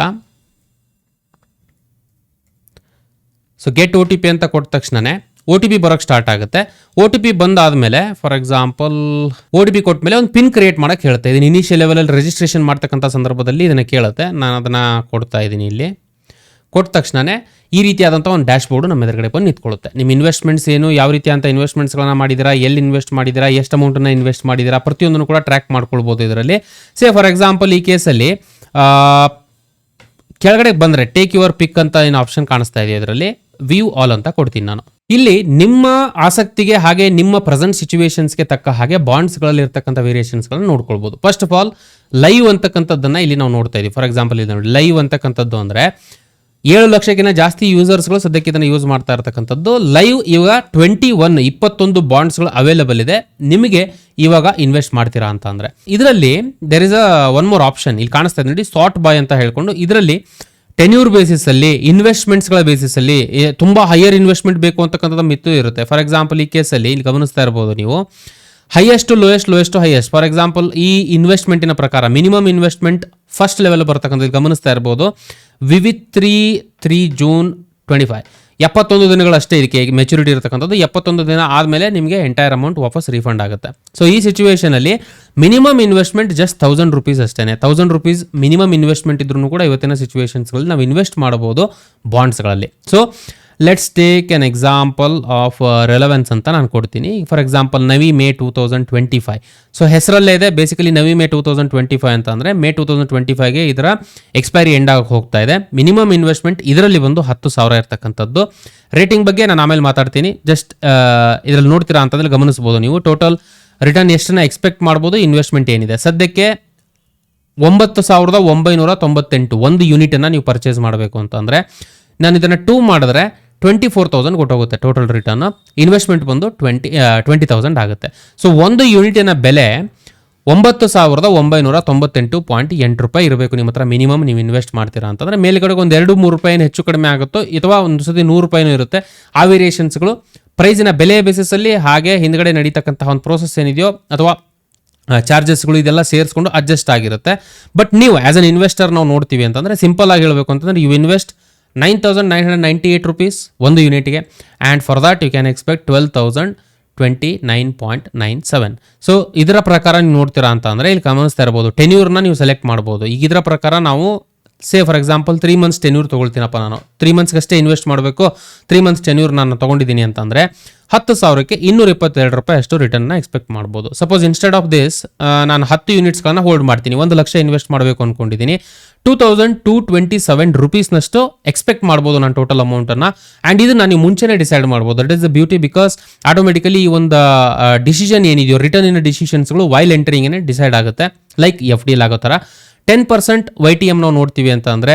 So get O T P ಅಂತ ಕೊಟ್ಟ ತಕ್ಷಣನೇ ಒ ಟಿ ಪಿ ಬರೋಕ್ಕೆ ಸ್ಟಾರ್ಟ್ ಆಗುತ್ತೆ. O T P ಬಂದಾದಮೇಲೆ for example O T P ಕೊಟ್ಟ ಮೇಲೆ ಒಂದು ಪಿನ್ ಕ್ರಿಯೇಟ್ ಮಾಡೋಕ್ಕೆ ಹೇಳ್ತಾ ಇದ್ದೀನಿ ಇನಿಷಿಯಲ್ ಲೆವೆಲಲ್ಲಿ ರಿಜಿಸ್ಟ್ರೇಷನ್ ಮಾಡ್ತಕ್ಕಂಥ ಸಂದರ್ಭದಲ್ಲಿ ಇದನ್ನು ಕೇಳುತ್ತೆ. ನಾನು ಅದನ್ನು ಕೊಡ್ತಾ ಇದ್ದೀನಿ ಇಲ್ಲಿ. ಕೊಟ್ಟ ತಕ್ಷಣನೇ ಈ ರೀತಿಯಾದಂಥ ಒಂದು ಡ್ಯಾಶ್ ಬೋರ್ಡು ನಮ್ಮ ಎದುರುಗಡೆ ಬಂದು ನಿಂತ್ಕೊಳ್ಳುತ್ತೆ. ನಿಮ್ಮ ಇನ್ವೆಸ್ಟ್ಮೆಂಟ್ಸ್ ಏನು, ಯಾವ ರೀತಿ ಅಂತ ಇನ್ವೆಸ್ಟ್ಮೆಂಟ್ಸ್ಗಳನ್ನ ಮಾಡಿದ್ದೀರಾ, ಎಲ್ಲಿ ಇನ್ವೆಸ್ಟ್ ಮಾಡಿದ್ದೀರಾ, ಎಷ್ಟು ಅಮೌಂಟನ್ನು ಇನ್ವೆಸ್ಟ್ ಮಾಡಿದ್ದೀರಾ ಪ್ರತಿಯೊಂದನ್ನು ಕೂಡ ಟ್ರ್ಯಾಕ್ ಮಾಡ್ಕೊಳ್ಬೋದು ಇದರಲ್ಲಿ. ಸೇ ಫಾರ್ ಎಕ್ಸಾಂಪಲ್ ಈ ಕೇಸಲ್ಲಿ ಕೆಳಗಡೆ ಬಂದರೆ ಟೇಕ್ ಯುವರ್ ಪಿಕ್ ಅಂತ ಏನು ಆಪ್ಷನ್ ಕಾಣಿಸ್ತಾ ಇದೆ ಅದರಲ್ಲಿ ವ್ಯೂ ಆಲ್ ಅಂತ ಕೊಡ್ತೀನಿ ನಾನು. ಇಲ್ಲಿ ನಿಮ್ಮ ಆಸಕ್ತಿಗೆ ಹಾಗೆ ನಿಮ್ಮ ಪ್ರೆಸೆಂಟ್ ಸಿಚುವೇಶನ್ಸ್ಗೆ ತಕ್ಕ ಹಾಗೆ ಬಾಂಡ್ಸ್ಗಳಲ್ಲಿ ಇರ್ತಕ್ಕಂಥ ವೇರಿಯೇಷನ್ಸ್ಗಳನ್ನ ನೋಡ್ಕೊಳ್ಬೋದು. ಫಸ್ಟ್ ಆಫ್ ಆಲ್ ಲೈವ್ ಅಂತಕ್ಕಂಥದ್ದನ್ನು ಇಲ್ಲಿ ನಾವು ನೋಡ್ತಾ ಇದ್ದೀವಿ ಫಾರ್ ಎಕ್ಸಾಂಪಲ್ ಇದು ನೋಡಿ ಲೈವ್ ಅಂತಕ್ಕಂಥದ್ದು ಅಂದರೆ ಏಳು ಲಕ್ಷಕ್ಕಿಂತ ಜಾಸ್ತಿ ಯೂಸರ್ಸ್ಗಳು ಸದ್ಯಕ್ಕೆ ಇದನ್ನು ಯೂಸ್ ಮಾಡ್ತಾ ಇರ್ತಕ್ಕಂಥದ್ದು. ಲೈವ್ ಇವಾಗ ಟ್ವೆಂಟಿ ಒನ್ ಇಪ್ಪತ್ತೊಂದು ಬಾಂಡ್ಸ್ಗಳು ಅವೈಲೇಬಲ್ ಇದೆ. ನಿಮಗೆ ಇವಾಗ ಇನ್ವೆಸ್ಟ್ ಮಾಡ್ತೀರಾ ಅಂತ ಅಂದರೆ. ಇದರಲ್ಲಿ there is a one more option ಇಲ್ಲಿ ಕಾಣಿಸ್ತಾ ಇದೆ ನೋಡಿ ಸಾಟ್ ಬಾಯ್ ಅಂತ ಹೇಳ್ಕೊಂಡು. ಇದರಲ್ಲಿ ಟೆನ್ಯೂರ್ ಬೇಸಿಸಲ್ಲಿ ಇನ್ವೆಸ್ಟ್ಮೆಂಟ್ಸ್ಗಳ ಬೇಸಿಸಲ್ಲಿ ತುಂಬ ಹೈಯರ್ ಇನ್ವೆಸ್ಟ್ಮೆಂಟ್ ಬೇಕು ಅಂತಕ್ಕಂಥದ್ದು ಮಿತ್ತು ಇರುತ್ತೆ. ಫಾರ್ ಎಕ್ಸಾಂಪಲ್ ಈ ಕೇಸಲ್ಲಿ ಇಲ್ಲಿ ಗಮನಿಸ್ತಾ ಇರ್ಬೋದು ನೀವು. Highest lowest lowest highest for example ಈ ಇನ್ವೆಸ್ಟ್ಮೆಂಟಿನ ಪ್ರಕಾರ ಮಿನಿಮಮ್ ಇನ್ವೆಸ್ಟ್ಮೆಂಟ್ ಫಸ್ಟ್ ಲೆವೆಲ್ ಬರ್ತಕ್ಕಂಥದ್ದು ಗಮನಿಸ್ತಾ ಇರ್ಬೋದು. With three three June twenty five ಎಪ್ಪತ್ತೊಂದು ದಿನಗಳಷ್ಟೇ ಇದಕ್ಕೆ ಮೆಚುರಿಟಿ ಇರತಕ್ಕಂಥದ್ದು. ಎಪ್ಪತ್ತೊಂದು ದಿನ ಆದಮೇಲೆ ನಿಮಗೆ ಎಂಟೈರ್ ಅಮೌಂಟ್ ವಾಪಸ್ ರೀಫಂಡ್ ಆಗುತ್ತೆ. ಸೊ ಈ ಸಿಚುವೇಷನಲ್ಲಿ minimum investment just thousand rupees ಅಷ್ಟೇ ತೌಸಂಡ್ ರುಪೀಸ್ ಮಿನಿಮಮ್ ಇನ್ವೆಸ್ಟ್ಮೆಂಟ್ ಇದ್ರೂ ಕೂಡ ಇವತ್ತಿನ ಸಿಚುವೇಷನ್ಸ್ಗಳಲ್ಲಿ ನಾವು ಇನ್ವೆಸ್ಟ್ ಮಾಡಬಹುದು ಬಾಂಡ್ಸ್ಗಳಲ್ಲಿ so let's take an example of relevance ಅಂತ ನಾನು ಕೊಡ್ತೀನಿ. For example Navi May two thousand twenty five so ಹೆಸರಲ್ಲೇ ಇದೆ. Basically Navi May two thousand twenty five ಅಂತ ಮೇ ಟೂ ತೌಸಂಡ್ ಟ್ವೆಂಟಿ ಫೈವ್ಗೆ ಇದರ ಎಕ್ಸ್ಪೈರಿ ಎಂಡ್ ಆಗಿ ಹೋಗ್ತಾ ಇದೆ. ಮಿನಿಮಮ್ ಇನ್ವೆಸ್ಟ್ಮೆಂಟ್ ಇದರಲ್ಲಿ ಬಂದು ಹತ್ತು ಸಾವಿರ ಇರತಕ್ಕಂಥದ್ದು. ರೇಟಿಂಗ್ ಬಗ್ಗೆ ನಾನು ಆಮೇಲೆ ಮಾತಾಡ್ತೀನಿ. ಜಸ್ಟ್ ಇದರಲ್ಲಿ ನೋಡ್ತೀರಾ ಅಂತಂದ್ರೆ ಗಮನಿಸ್ಬೋದು ನೀವು. ಟೋಟಲ್ ರಿಟರ್ನ್ ಎಷ್ಟನ್ನ ಎಕ್ಸ್ಪೆಕ್ಟ್ ಮಾಡ್ಬೋದು ಇನ್ವೆಸ್ಟ್ಮೆಂಟ್ ಏನಿದೆ. ಸದ್ಯಕ್ಕೆ ಒಂಬತ್ತು ಸಾವಿರದ ಒಂಬೈನೂರ ತೊಂಬತ್ತೆಂಟು ಒಂದು ಯೂನಿಟನ್ನು ನೀವು ಪರ್ಚೇಸ್ ಮಾಡಬೇಕು ಅಂತಂದರೆ, ನಾನು ಇದನ್ನು ಟೂ ಮಾಡಿದ್ರೆ ಟ್ವೆಂಟಿ ಫೋರ್ ತೌಸಂಡ್ ಕೊಟ್ಟೋಗುತ್ತೆ ಟೋಟಲ್ ರಿಟರ್ನ್ ಇನ್ವೆಸ್ಟ್ಮೆಂಟ್ ಬಂದು ಟ್ವೆಂಟಿ ಟ್ವೆಂಟಿ ತೌಸಂಡ್ ಆಗುತ್ತೆ. ಸೊ ಒಂದು ಯೂನಿಟಿನ ಬೆಲೆ ಒಂಬತ್ತು ಸಾವಿರದ ಒಂಬೈನೂರ ತೊಂಬತ್ತೆಂಟು ಪಾಯಿಂಟ್ ಎಂಟು ರೂಪಾಯಿ ಇರಬೇಕು. ನಿಮ್ಮ ಹತ್ರ ಮಿನಿಮಮ್ ನೀವು ಇನ್ವೆಸ್ಟ್ ಮಾಡ್ತೀರಾ ಅಂತಂದರೆ ಮೇಲ್ಗಡೆಗೆ ಒಂದು ಎರಡು, ಮೂರು ರೂಪಾಯಿನ ಹೆಚ್ಚು ಕಡಿಮೆ ಆಗುತ್ತೋ, ಅಥವಾ ಒಂದು ಸತಿ ನೂರು ರೂಪಾಯಿನೂ ಇರುತ್ತೆ. ಆ ವೇರಿಯೇಷನ್ಸ್ಗಳು ಪ್ರೈಸಿನ ಬೆಲೆ ಬೇಸಿಸಲ್ಲಿ ಹಾಗೆ ಹಿಂದ್ಗಡೆ ನಡೀತಕ್ಕಂತಹ ಒಂದು ಪ್ರೋಸೆಸ್ ಏನಿದೆಯೋ, ಅಥವಾ ಚಾರ್ಜಸ್ಗಳು ಇದೆಲ್ಲ ಸೇರಿಸ್ಕೊಂಡು ಅಡ್ಜಸ್ಟ್ ಆಗಿರುತ್ತೆ. ಬಟ್ ನೀವು ಆ್ಯಸ್ ಅನ್ ಇನ್ವೆಸ್ಟರ್ ನಾವು ನೋಡ್ತೀವಿ ಅಂತಂದರೆ ಸಿಂಪಲ್ ಆಗಿ ಹೇಳಬೇಕು ಅಂತಂದರೆ you invest nine thousand nine hundred ninety eight rupees ಒಂದು ಯೂನಿಟ್ಗೆ and for that you can expect twelve thousand twenty nine point nine seven so ಇದರ ಪ್ರಕಾರ ನೀವು ನೋಡ್ತೀರಾ ಅಂತ ಅಂದರೆ ಇಲ್ಲಿ ಗಮನಿಸ್ತಾ ಇರ್ಬೋದು ಟೆನ್ಯೂರ್ನ ನೀವು ಸೆಲೆಕ್ಟ್ ಮಾಡ್ಬೋದು. ಈಗ ಇದರ ಪ್ರಕಾರ ನಾವು say for example three months tenure ತೊಗೊಳ್ತೀನಪ್ಪ ನಾನು. ತ್ರೀ ಮಂತ್ಸ್ಗಷ್ಟೇ ಇನ್ವೆಸ್ಟ್ ಮಾಡಬೇಕು. ತ್ರೀ ಮಂತ್ಸ್ ಟೆನ್ಯೂರ್ ನಾನು ತೊಗೊಂಡಿದ್ದೀನಿ ಅಂತಂದರೆ ಹತ್ತು ಸಾವಿರಕ್ಕೆ ಇನ್ನೂರ ಇಪ್ಪತ್ತೆರಡು ರೂಪಾಯಿ ಅಷ್ಟು ರಿಟರ್ನ್ನ ಎಕ್ಸ್ಪೆಕ್ಟ್ ಮಾಡ್ಬೋದು. ಸಪೋಸ್ ಇನ್ಸ್ಟೆಡ್ ಆಫ್ ದಿಸ್ ನಾನು ಹತ್ತು ಯೂನಿಟ್ಸ್ಗಳನ್ನ ಹೋಲ್ಡ್ ಮಾಡ್ತೀನಿ. ಒಂದು ಲಕ್ಷ ಇನ್ವೆಸ್ಟ್ ಮಾಡಬೇಕು ಅಂದ್ಕೊಂಡಿದ್ದೀನಿ two thousand two twenty seven ರುಪೀಸ್ನಷ್ಟು expect ಮಾಡ್ಬೋದು ನಾನು ಟೋಟಲ್ ಅಮೌಂಟನ್ನು ಆ್ಯಂಡ್ ಇದು ನಾನು ಮುಂಚೆನೇ ಡಿಸೈಡ್ ಮಾಡ್ಬೋದು. That is the beauty because automatically ಈ ಒಂದು ಡಿಸಿಷನ್ ಏನಿದೆಯೋ ರಿಟರ್ನ್ ಇನ್ ಡಿಸಿಷನ್ಸ್ಗಳು ವೈಲ್ ಎಂಟ್ರಿಂಗೇ ಡಿಸೈಡ್ ಆಗುತ್ತೆ. ಲೈಕ್ ಎಫ್ ಡಿ ಆಗೋ ಥರ. Ten percent Y T M ನಾವು ನೋಡ್ತೀವಿ ಅಂತ ಅಂದರೆ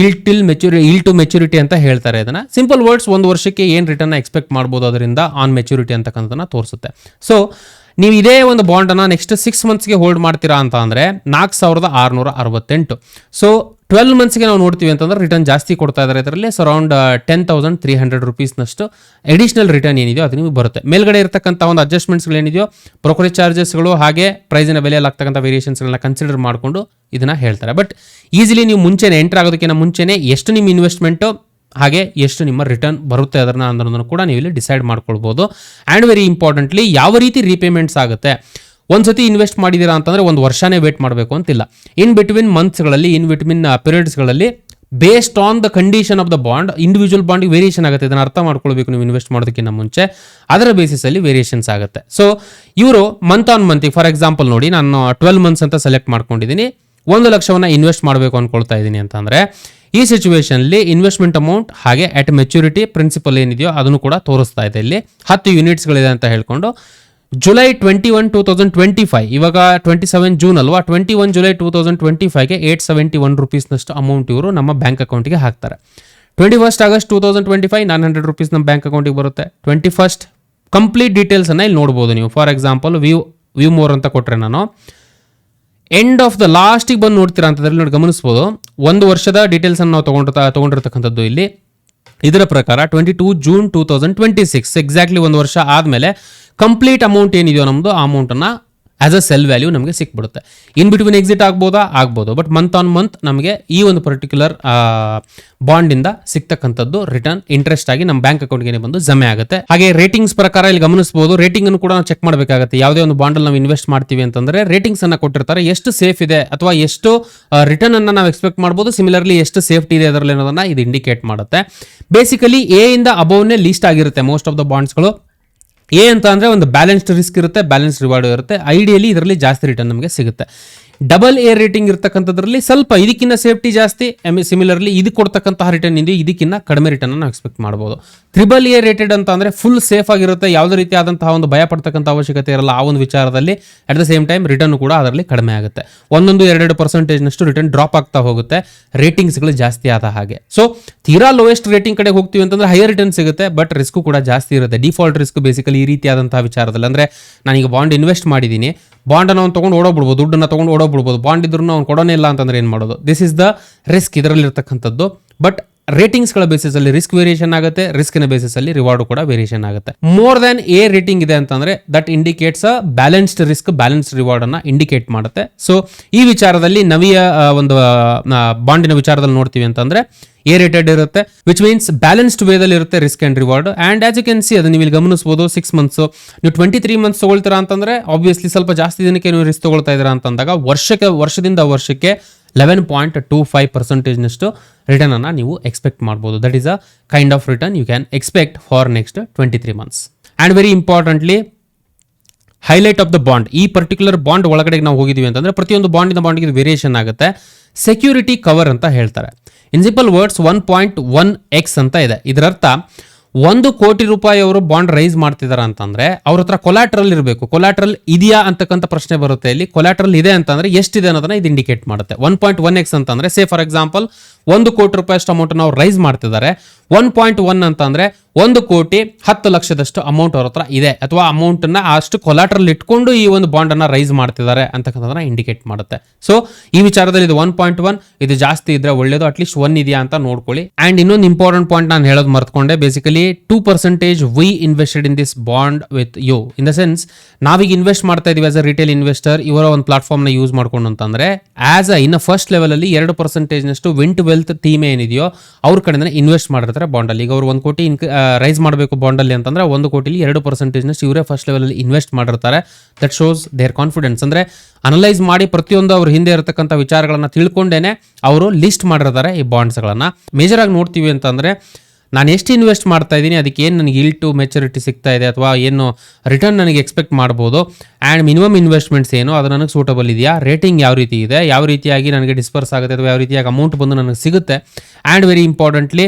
ಇಲ್ ಟಿಲ್ ಮೆಚುರಿ ಇಲ್ ಟು ಮೆಚುರಿಟಿ ಅಂತ ಹೇಳ್ತಾರೆ ಇದನ್ನು. ಸಿಂಪಲ್ ವರ್ಡ್ಸ್ ಒಂದು ವರ್ಷಕ್ಕೆ ಏನು ರಿಟರ್ನ್ ಎಕ್ಸ್ಪೆಕ್ಟ್ ಮಾಡ್ಬೋದು ಅದರಿಂದ ಆನ್ ಮೆಚುರಿಟಿ ಅಂತಕ್ಕಂಥದ್ದನ್ನ ತೋರಿಸುತ್ತೆ. ಸೊ ನೀವು ಇದೇ ಒಂದು ಬಾಂಡನ್ನು ನೆಕ್ಸ್ಟ್ ಸಿಕ್ಸ್ ಮಂತ್ಸ್ಗೆ ಹೋಲ್ಡ್ ಮಾಡ್ತೀರಾ ಅಂತ ಅಂದರೆ ನಾಲ್ಕು ಸಾವಿರದ ಆರುನೂರ ಅರವತ್ತೆಂಟು. ಸೊ ಟ್ವೆಲ್ ಮಂತ್ಸ್ಗೆ ನಾವು ನೋಡ್ತೀವಿ ಅಂತಂದ್ರೆ ರಿಟರ್ನ್ ಜಾಸ್ತಿ ಕೊಡ್ತಾ ಇದ್ದಾರೆ ಇದರಲ್ಲಿ around ten thousand three hundred ರುಪೀಸ್ನಷ್ಟು additional return ಏನಿದೆಯೋ ಅದು ನಿಮಗೆ ಬರುತ್ತೆ. ಮೇಲ್ಗಡೆ ಇರತಕ್ಕಂಥ ಒಂದು ಅಡ್ಜಸ್ಟ್ಮೆಂಟ್ಸ್ಗಳು ಏನಿದೆಯೋ ಬ್ರೋಕರೇಜ್ ಚಾರ್ಜಸ್ಗಳು ಹಾಗೆ ಪ್ರೈಸಿನ ಬೆಲೆಯಲ್ಲಿ ಆಗ್ತಕ್ಕಂಥ ವೇರಿಯೇಷನ್ಸ್ಗಳನ್ನ ಕನ್ಸಿಡರ್ ಮಾಡಿಕೊಂಡು ಇದನ್ನ ಹೇಳ್ತಾರೆ. ಬಟ್ ಈಸಿಲಿ ನೀವು ಮುಂಚೆನೆ ಎಂಟರ್ ಆಗೋದಕ್ಕಿಂತ ಮುಂಚೆನೆ ಎಷ್ಟು ನಿಮ್ಮ ಇನ್ವೆಸ್ಟ್ಮೆಂಟು ಹಾಗೆ ಎಷ್ಟು ನಿಮ್ಮ ರಿಟರ್ನ್ ಬರುತ್ತೆ ಅದನ್ನ ಅನ್ನೋದನ್ನು ಕೂಡ ನೀವು ಇಲ್ಲಿ ಡಿಸೈಡ್ ಮಾಡ್ಕೊಳ್ಬೋದು. ಆ್ಯಂಡ್ ವೆರಿ ಇಂಪಾರ್ಟೆಂಟ್ಲಿ ಯಾವ ರೀತಿ ರೀಪೇಮೆಂಟ್ಸ್ ಆಗುತ್ತೆ? ಒಂದ್ಸತಿ ಇನ್ವೆಸ್ಟ್ ಮಾಡಿದ್ದೀರಾ ಅಂತಂದ್ರೆ ಒಂದು ವರ್ಷನೇ ವೇಟ್ ಮಾಡಬೇಕು ಅಂತಿಲ್ಲ. ಇನ್ ಬಿಟ್ವೀನ್ ಮಂತ್ಸ್ಗಳಲ್ಲಿ in between ಪೀರಿಯಡ್ಸ್ಗಳಲ್ಲಿ based on the condition of the bond individual bond variation ಆಗುತ್ತೆ. ಇದನ್ನು ಅರ್ಥ ಮಾಡ್ಕೊಳ್ಬೇಕು ನೀವು ಇನ್ವೆಸ್ಟ್ ಮಾಡೋದಕ್ಕಿಂತ ಮುಂಚೆ. ಅದರ ಬೇಸಿಸಲ್ಲಿ ವೇರಿಯೇಷನ್ಸ್ ಆಗುತ್ತೆ. ಸೊ ಇವರು month on month for example ನೋಡಿ, ನಾನು ಟ್ವೆಲ್ ಮಂತ್ಸ್ ಅಂತ ಸೆಲೆಕ್ಟ್ ಮಾಡ್ಕೊಂಡಿದ್ದೀನಿ ಒಂದು ಲಕ್ಷವನ್ನ ಇನ್ವೆಸ್ಟ್ ಮಾಡಬೇಕು ಅಂದ್ಕೊಳ್ತಾ ಇದ್ದೀನಿ ಅಂತಂದ್ರೆ, ಈ ಸಿಚುವೇಷನಲ್ಲಿ ಇನ್ವೆಸ್ಟ್ಮೆಂಟ್ ಅಮೌಂಟ್ ಹಾಗೆ ಅಟ್ ಮೆಚುರಿಟಿ ಪ್ರಿನ್ಸಿಪಲ್ ಏನಿದೆಯೋ ಅದನ್ನು ಕೂಡ ತೋರಿಸ್ತಾ ಇದೆ ಇಲ್ಲಿ. ಹತ್ತು ಯೂನಿಟ್ಸ್ಗಳಿದೆ ಅಂತ ಹೇಳ್ಕೊಂಡು July twenty one two thousand twenty five ಇವಾಗ ಟ್ವೆಂಟಿ ಸೆವೆನ್ ಜೂನ್ ಅಲ್ವಾ? Twenty one July two thousand twenty ಫೈವ್ಗೆ eight seventy one ರುಪೀಸ್ನಷ್ಟು ಅಮೌಂಟ್ ಇವರು ನಮ್ಮ ಬ್ಯಾಂಕ್ ಅಕೌಂಟಿಗೆ ಹಾಕ್ತಾರೆ. Twenty first August two thousand twenty five nine hundred rupees ನಮ್ಮ bank ಅಕೌಂಟಿಗೆ ಬರುತ್ತೆ. ಟ್ವೆಂಟಿ ಫಸ್ಟ್ ಕಂಪ್ಲೀಟ್ ಡೀಟೇಲ್ಸನ್ನು ಇಲ್ಲಿ ನೋಡ್ಬೋದು ನೀವು. For example view view more ಅಂತ ಕೊಟ್ಟರೆ ನಾನು. ಎಂಡ್ ಆಫ್ ದ ಲಾಸ್ಟಿಗೆ ಬಂದು ನೋಡ್ತೀರಾ ಅಂತದ್ರಲ್ಲಿ ನೋಡಿ ಗಮನಿಸ್ಬೋದು. ಒಂದು ವರ್ಷದ ಡೀಟೇಲ್ಸ್ ಅನ್ನು ನಾವು ತೊಗೊಂಡಿರ್ತಾ, ತೊಗೊಂಡಿರ್ತಕ್ಕಂಥದ್ದು ಇಲ್ಲಿ. ಇದರ ಪ್ರಕಾರ twenty two June two thousand twenty six exactly ಒಂದು ವರ್ಷ ಆದಮೇಲೆ ಕಂಪ್ಲೀಟ್ ಅಮೌಂಟ್ ಏನಿದೆಯೋ ನಮ್ಮದು ಆ ಅಮೌಂಟನ್ನು ಆಸ್ ಅ ಸೆಲ್ ವ್ಯಾಲ್ಯೂ ನಮಗೆ ಸಿಕ್ಬಿಡುತ್ತೆ. ಇನ್ ಬಿಟ್ವೀನ್ ಎಕ್ಸಿಟ್ ಆಗ್ಬೋದಾ? ಆಗ್ಬೋದು. ಬಟ್ ಮಂತ್ ಆನ್ ಮಂತ್ ನಮಗೆ ಈ ಒಂದು ಪರ್ಟಿಕ್ಯುಲರ್ ಬಾಂಡಿಂದ ಸಿಗ್ತಕ್ಕಂಥದ್ದು ರಿಟರ್ನ್ ಇಂಟ್ರೆಸ್ಟ್ ಆಗಿ ನಮ್ಮ ಬ್ಯಾಂಕ್ ಅಕೌಂಟ್ಗೆ ಬಂದು ಜಮೆ ಆಗುತ್ತೆ. ಹಾಗೆ ರೇಟಿಂಗ್ಸ್ ಪ್ರಕಾರ ಇಲ್ಲಿ ಗಮನಿಸಬಹುದು ರೇಟಿಂಗ್ ಅನ್ನು ಕೂಡ ನಾವು ಚೆಕ್ ಮಾಡಬೇಕಾಗುತ್ತೆ. ಯಾವುದೇ ಒಂದು ಬಾಂಡಲ್ಲಿ ನಾವು ಇನ್ವೆಸ್ಟ್ ಮಾಡ್ತೀವಿ ಅಂತಂದ್ರೆ ರೇಟಿಂಗ್ಸ್ ಅನ್ನು ಕೊಟ್ಟಿರ್ತಾರೆ. ಎಷ್ಟು ಸೇಫ್ ಇದೆ ಅಥವಾ ಎಷ್ಟು ರಿಟರ್ನ್ ಅನ್ನು ನಾವು ಎಕ್ಸ್ಪೆಕ್ಟ್ ಮಾಡ್ಬೋದು. ಸಿಮಿಲರ್ಲಿ ಎಷ್ಟು ಸೇಫ್ಟಿ ಇದೆ ಅದರಲ್ಲಿ ಅನ್ನೋದನ್ನ ಇದು ಇಂಡಿಕೇಟ್ ಮಾಡುತ್ತೆ. ಬೇಸಿಕಲಿ ಎ ಇಂದ ಅಬೌವ್ನೇ ಲೀಸ್ಟ್ ಆಗಿರುತ್ತೆ ಮೋಸ್ಟ್ ಆಫ್ ದ ಬಾಂಡ್ಸ್ಗಳು ಎ ಅಂತ ಅಂದರೆ ಒಂದು ಬ್ಯಾಲೆನ್ಸ್ಡ್ ರಿಸ್ಕ್ ಇರುತ್ತೆ ಬ್ಯಾಲೆನ್ಸ್ ರಿವಾರ್ಡ್ ಇರುತ್ತೆ. ಐಡಿಯಲಿ ಇದರಲ್ಲಿ ಜಾಸ್ತಿ ರಿಟರ್ನ್ ನಮಗೆ ಸಿಗುತ್ತೆ. ಡಬಲ್ ಏರ್ ರೇಟಿಂಗ್ ಇರ್ತಕ್ಕಂಥದ್ರಲ್ಲಿ ಸ್ವಲ್ಪ ಇದಕ್ಕಿಂತ ಸೇಫ್ಟಿ ಜಾಸ್ತಿ ಸಿಮಿಲರ್ಲಿ ಇದು ಕೊಡ್ತಕ್ಕಂತಹ ರಿಟರ್ನ್ ಇದೆ ಇದಕ್ಕಿಂತ ಕಡಿಮೆ ರಿಟರ್ನ್ ಅನ್ನು ಎಕ್ಸ್ಪೆಕ್ಟ್ ಮಾಡ್ಬೋದು. ತ್ರಿಬಲ್ ಏರ್ ರೇಟೆಡ್ ಅಂತ ಅಂದರೆ ಫುಲ್ ಸೇಫ್ ಆಗಿರುತ್ತೆ, ಯಾವುದೇ ರೀತಿಯಾದಂತಹ ಒಂದು ಭಯ ಪಡ್ತಕ್ಕಂಥ ಅವಶ್ಯಕತೆ ಇರಲ್ಲ ಆ ಒಂದು ವಿಚಾರದಲ್ಲಿ. At the same time return ಕೂಡ ಅದರಲ್ಲಿ ಕಡಿಮೆ ಆಗುತ್ತೆ. ಒಂದೊಂದು ಎರಡೆರಡು ಪರ್ಸೆಂಟೇಜ್ನಷ್ಟು ರಿಟರ್ನ್ ಡ್ರಾಪ್ ಆಗ್ತಾ ಹೋಗುತ್ತೆ ರೇಟಿಂಗ್ಸ್ಗಳು ಜಾಸ್ತಿ ಆದ ಹಾಗೆ. ಸೊ ತೀರಾ ಲೋಯೆಸ್ಟ್ ರೇಟಿಂಗ್ ಕಡೆ ಹೋಗ್ತೀವಿ ಅಂತಂದ್ರೆ ಹೈಯರ್ ರಿಟರ್ನ್ ಸಿಗುತ್ತೆ ಬಟ್ ರಿಸ್ಕು ಕೂಡ ಜಾಸ್ತಿ ಇರುತ್ತೆ. ಡಿಫಾಲ್ಟ್ ರಿಸ್ಕ್ ಬೇಸಿಕಲಿ ಈ ರೀತಿಯಾದಂತಹ ವಿಚಾರದಲ್ಲಿ. ಅಂದರೆ ನಾನೀಗ ಬಾಂಡ್ ಇನ್ವೆಸ್ಟ್ ಮಾಡಿದ್ದೀನಿ ಬಾಂಡನ್ನು ಅವ್ನು ತೊಗೊಂಡು ಓಡೋಗ್ಬಿಡ್ಬೋದು, ದುಡ್ಡನ್ನು ತೊಗೊಂಡು ಓಡೋಗ್ಬಿಡ್ಬೋದು, ಬಾಂಡ್ ಇದ್ರೂ ಅವ್ನು ಕೊಡೋನೇ ಇಲ್ಲ ಅಂತಂದ್ರೆ ಏನು ಮಾಡೋದು? ದಿಸ್ ಇಸ್ ದ ರಿಸ್ಕ್ ಇದರಲ್ಲಿರ್ತಕ್ಕಂಥದ್ದು. ಬಟ್ ರೇಟಿಂಗ್ಸ್ಗಳ ಬೇಸಿಸ್ ಅಲ್ಲಿ ರಿಸ್ಕ್ ವೇರಿಯೇಷನ್ ಆಗುತ್ತೆ ರಿಸ್ಕಿನ ಬೇಸಿಸ್ ಅಲ್ಲಿ ರಿವಾರ್ಡ್ ಕೂಡ ವೇರಿಯೇಷನ್ ಆಗುತ್ತೆ. ಮೋರ್ ದನ್ ಎ ರೇಟಿಂಗ್ ಇದೆ ಅಂತಂದ್ರೆ that indicates balanced risk balanced reward ಅನ್ನ ಇಂಡಿಕೇಟ್ ಮಾಡುತ್ತೆ. ಸೊ ಈ ವಿಚಾರದಲ್ಲಿ ನವಿಯ ಒಂದು ಬಾಂಡಿನ ವಿಚಾರದಲ್ಲಿ ನೋಡ್ತೀವಿ ಅಂತಂದ್ರೆ ಎ ರೇಟೆಡ್ ಇರುತ್ತೆ ವಿಚ್ ಮೀನ್ಸ್ ಬ್ಯಾಲೆನ್ಸ್ಡ್ ವೇದಲ್ಲಿ ಇರುತ್ತೆ risk and reward and as you can see ಅದು ನೀವು ಇಲ್ಲಿ ಗಮನಿಸಬಹುದು ಸಿಕ್ಸ್ ಮಂತ್ಸ್ ನೀವು ಟ್ವೆಂಟಿ ತ್ರೀ ಮಂತ್ಸ್ ತಗೊಳ್ತೀರಾ ಅಂತಂದ್ರೆ ಆಬ್ವಿಯಸ್ಲಿ ಸ್ವಲ್ಪ ಜಾಸ್ತಿ ದಿನಕ್ಕೆ ನೀವು ರಿಸ್ಕ್ ತಗೊಳ್ತಾ ಇದ್ದೀರಾ ಅಂತಂದಾಗ ವರ್ಷಕ್ಕೆ, ವರ್ಷದಿಂದ ವರ್ಷಕ್ಕೆ ಲೆವೆನ್ ಪಾಯಿಂಟ್ ಟೂ ಫೈವ್ ಪರ್ಸೆಂಟೇಜ್ನಷ್ಟು ರಿಟರ್ನ್ ಅನ್ನ ನೀವು ಎಕ್ಸ್ಪೆಕ್ಟ್ ಮಾಡ್ಬೋದು. That is a kind of return you can expect for next twenty three months and very importantly highlight of the bond ಈ ಪರ್ಟಿಕ್ಯುಲರ್ ಬಾಂಡ್ ಒಳಗಡೆ ನಾವು ಹೋಗಿದ್ದೀವಿ ಅಂತಂದ್ರೆ ಪ್ರತಿಯೊಂದು ಬಾಂಡಿನ ಬಾಂಡಿಗೆ ವೇರಿಯೇಷನ್ ಆಗುತ್ತೆ. ಸೆಕ್ಯೂರಿಟಿ ಕವರ್ ಅಂತ ಹೇಳ್ತಾರೆ. In simple words one point one x ಅಂತ ಇದೆ. ಇದರರ್ಥ ಒಂದು ಕೋಟಿ ರೂಪಾಯಿ ಅವರು ಬಾಂಡ್ ರೈಸ್ ಮಾಡ್ತಿದಾರ ಅಂತಂದ್ರೆ ಅವ್ರ ಹತ್ರ ಕೊಲಾಟ್ರಲ್ ಇರಬೇಕು. ಕೊಲಾಟ್ರಲ್ ಇದೆಯಾ ಅಂತಕ್ಕಂಥ ಪ್ರಶ್ನೆ ಬರುತ್ತೆ ಇಲ್ಲಿ. ಕೊಲಾಟ್ರಲ್ ಇದೆ ಅಂತಂದ್ರೆ ಎಷ್ಟಿದೆ ಅನ್ನೋದನ್ನ ಇದು ಇಂಡಿಕೇಟ್ ಮಾಡುತ್ತೆ. ಒನ್ ಪಾಯಿಂಟ್ ಒನ್ ಎಕ್ಸ್ ಅಂತಂದ್ರೆ ಸೇ ಫಾರ್ ಎಕ್ಸಾಂಪಲ್ ಒಂದು ಕೋಟಿ ರೂಪಾಯಿ ಅಷ್ಟು ಅಮೌಂಟ್ ನಾವು ರೈಸ್ ಮಾಡ್ತಿದ್ದಾರೆ. ಒನ್ ಪಾಯಿಂಟ್ ಒನ್ ಅಂತಂದ್ರೆ ಒಂದು ಕೋಟಿ ಹತ್ತು ಲಕ್ಷದಷ್ಟು ಅಮೌಂಟ್ ಅವ್ರ ಹತ್ರ ಇದೆ. ಅಥವಾ ಅಮೌಂಟ್ನ ಅಷ್ಟು ಕೊಲಾಟ್ರಲ್ ಇಟ್ಕೊಂಡು ಈ ಒಂದು ಬಾಂಡ್ ಅನ್ನ ರೈಸ್ ಮಾಡ್ತಿದ್ದಾರೆ ಅಂತಕ್ಕಂಥದನ್ನ ಇಂಡಿಕೇಟ್ ಮಾಡುತ್ತೆ. ಸೊ ಈ ವಿಚಾರದಲ್ಲಿ ಇದು ಒನ್ ಪಾಯಿಂಟ್ ಒನ್ ಇದು ಜಾಸ್ತಿ ಇದ್ರೆ ಒಳ್ಳೇದು ಅಟ್ಲೀಸ್ಟ್ ಒನ್ ಇದೆಯಾ ಅಂತ ನೋಡ್ಕೊಳ್ಳಿ. ಅಂಡ್ ಇನ್ನೊಂದು ಇಂಪಾರ್ಟೆಂಟ್ ಪಾಯಿಂಟ್ ನಾನು ಹೇಳೋದು ಮರ್ತ್ಕೊಂಡೆ. Basically two percentage we invested in this bond with you in the sense ನಾವೀಗ ಇನ್ವೆಸ್ಟ್ ಮಾಡ್ತಾ ಇದೀವಿ ಆಸ್ ಅ ರಿಟೇಲ್ ಇನ್ವೆಸ್ಟರ್ ಇವರ ಒಂದು ಪ್ಲಾಟ್ಫಾರ್ಮ್ನ ಯೂಸ್ ಮಾಡ್ಕೊಂಡು ಅಂತಂದ್ರೆ ಆಸ್ ಅ ಇನ್ನು ಫಸ್ಟ್ ಲೆವೆಲಲ್ಲಿ ಎರಡು ಪರ್ಸೆಂಟೇಜ್ನಷ್ಟು ವಿಂಟ್ ವೆಲ್ತ್ ಟೀಮ್ ಏನಿದೆಯೋ, ಅವ್ರ ಕಡೆಯಿಂದ ಇನ್ವೆಸ್ಟ್ ಮಾಡಿರ್ತಾರೆ ಬಾಂಡಲ್ಲಿ ಈಗ ಅವ್ರು ಒಂದು ಕೋಟಿ ಇನ್ಕ ರೈಸ್ ಮಾಡಬೇಕು ಬಾಂಡಲ್ಲಿ ಅಂತಂದ್ರೆ ಒಂದು ಕೋಟಿಲಿ ಎರಡು ಪರ್ಸೆಂಟೇಜ್ನಷ್ಟು ಇವರೇ ಫಸ್ಟ್ ಲೆವೆಲಲ್ಲಿ ಇನ್ವೆಸ್ಟ್ ಮಾಡಿರ್ತಾರೆ. ದಟ್ ಶೋಸ್ ದೇರ್ ಕಾನ್ಫಿಡೆನ್ಸ್ ಅಂದರೆ ಅನಲೈಸ್ ಮಾಡಿ ಪ್ರತಿಯೊಂದು ಅವ್ರ ಹಿಂದೆ ಇರತಕ್ಕಂಥ ವಿಚಾರಗಳನ್ನು ತಿಳ್ಕೊಂಡೇನೆ ಅವರು ಲಿಸ್ಟ್ ಮಾಡಿರ್ತಾರೆ ಈ ಬಾಂಡ್ಸ್ಗಳನ್ನು ಮೇಜರಾಗಿ ನೋಡ್ತೀವಿ ಅಂತಂದ್ರೆ ನಾನು ಎಷ್ಟು ಇನ್ವೆಸ್ಟ್ ಮಾಡ್ತಾ ಇದ್ದೀನಿ, ಅದಕ್ಕೆ ಏನು ನನಗೆ ಇಲ್ ಟು ಮೆಚುರಿಟಿ ಸಿಗ್ತಾ ಇದೆ ಅಥವಾ ಏನು ರಿಟರ್ನ್ ನನಗೆ ಎಕ್ಸ್ಪೆಕ್ಟ್ ಮಾಡ್ಬೋದು ಆ್ಯಂಡ್ ಮಿನಿಮಮ್ ಇನ್ವೆಸ್ಟ್ಮೆಂಟ್ಸ್ ಏನು, ಅದು ನನಗೆ ಸೂಟಬಲ್ ಇದೆಯಾ ರೇಟಿಂಗ್ ಯಾವ ರೀತಿ ಇದೆ, ಯಾವ ರೀತಿಯಾಗಿ ನನಗೆ ಡಿಸ್ಪರ್ಸ್ ಆಗುತ್ತೆ ಅಥವಾ ಯಾವ ರೀತಿಯಾಗಿ ಅಮೌಂಟ್ ಬಂದು ನನಗೆ ಸಿಗುತ್ತೆ ಆ್ಯಂಡ್ ವೆರಿ ಇಂಪಾರ್ಟೆಂಟ್ಲಿ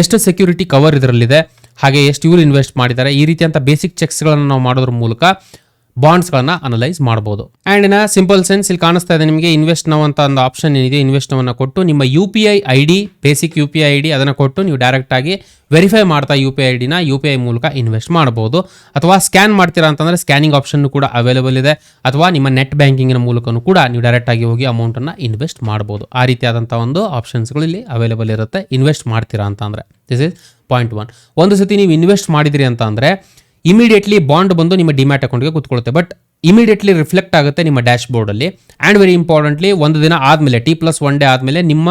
ಎಷ್ಟು ಸೆಕ್ಯೂರಿಟಿ ಕವರ್ ಇದರಲ್ಲಿದೆ, ಹಾಗೆ ಎಷ್ಟು ಇವ್ರು ಇನ್ವೆಸ್ಟ್ ಮಾಡಿದ್ದಾರೆ, ಈ ರೀತಿಯಂಥ ಬೇಸಿಕ್ ಚೆಕ್ಸ್ಗಳನ್ನು ನಾವು ಮಾಡೋದ್ರ ಮೂಲಕ ಬಾಂಡ್ಸ್ಗಳನ್ನ ಅನಲೈಸ್ ಮಾಡಬಹುದು ಅಂಡ್ ಇನ್ ಸಿಂಪಲ್ ಸೆನ್ಸ್ ಇಲ್ಲಿ ಕಾಣಿಸ್ತಾ ಇದೆ ನಿಮಗೆ, ಇನ್ವೆಸ್ಟ್ ನಾವು ಅಂತ ಒಂದು ಆಪ್ಷನ್ ಏನಿದೆ ಇನ್ವೆಸ್ಟ್ ನವನ್ನ ಕೊಟ್ಟು ನಿಮ್ಮ U P I I D basic U P I I D ಅದನ್ನು ಕೊಟ್ಟು ನೀವು ಡೈರೆಕ್ಟ್ ಆಗಿ ವೆರಿಫೈ ಮಾಡ್ತಾ ಯು ಪಿ ಐ ಡಿನ ಯು ಪಿ ಐ ಮೂಲಕ ಇನ್ವೆಸ್ಟ್ ಮಾಡಬಹುದು ಅಥವಾ ಸ್ಕ್ಯಾನ್ ಮಾಡ್ತೀರಾ ಅಂತಂದ್ರೆ ಸ್ಕ್ಯಾನಿಂಗ್ ಆಪ್ಷನ್ ಕೂಡ ಅವೈಲೇಬಲ್ ಇದೆ. ಅಥವಾ ನಿಮ್ಮ ನೆಟ್ ಬ್ಯಾಂಕಿಂಗಿನ ಮೂಲಕನೂ ಕೂಡ ನೀವು ಡೈರೆಕ್ಟ್ ಆಗಿ ಹೋಗಿ ಅಮೌಂಟನ್ನು ಇನ್ವೆಸ್ಟ್ ಮಾಡಬಹುದು ಆ ರೀತಿಯಾದಂಥ ಒಂದು ಆಪ್ಷನ್ಸ್ಗಳು ಇಲ್ಲಿ ಅವೈಲೇಬಲ್ ಇರುತ್ತೆ. ಇನ್ವೆಸ್ಟ್ ಮಾಡ್ತೀರಾ ಅಂತಂದ್ರೆ. ದಿಸ್ ಇಸ್ ಪಾಯಿಂಟ್ ಒನ್ ಒಂದು ಸತಿ ನೀವು ಇನ್ವೆಸ್ಟ್ ಮಾಡಿದಿರಿ ಅಂತ ಅಂದರೆ ಇಮಿಡಿಯೇಟ್ಲಿ ಬಾಂಡ್ ಬಂದು ನಿಮ್ಮ ಡಿಮ್ಯಾಟ್ ಅಕೌಂಟ್ಗೆ ಕೂತ್ಕೊಳ್ಳುತ್ತೆ. ಬಟ್ ಇಮಿಡಿಯೇಟ್ಲಿ ರಿಫ್ಲೆಕ್ಟ್ ಆಗುತ್ತೆ ನಿಮ್ಮ ಡ್ಯಾಶ್ ಬೋರ್ಡಲ್ಲಿ ಆ್ಯಂಡ್ ವೆರಿ ಇಂಪಾರ್ಟೆಂಟ್ಲಿ ಒಂದು ದಿನ ಆದಮೇಲೆ ಟಿ ಪ್ಲಸ್ ಒನ್ ಡೇ ಆದಮೇಲೆ ನಿಮ್ಮ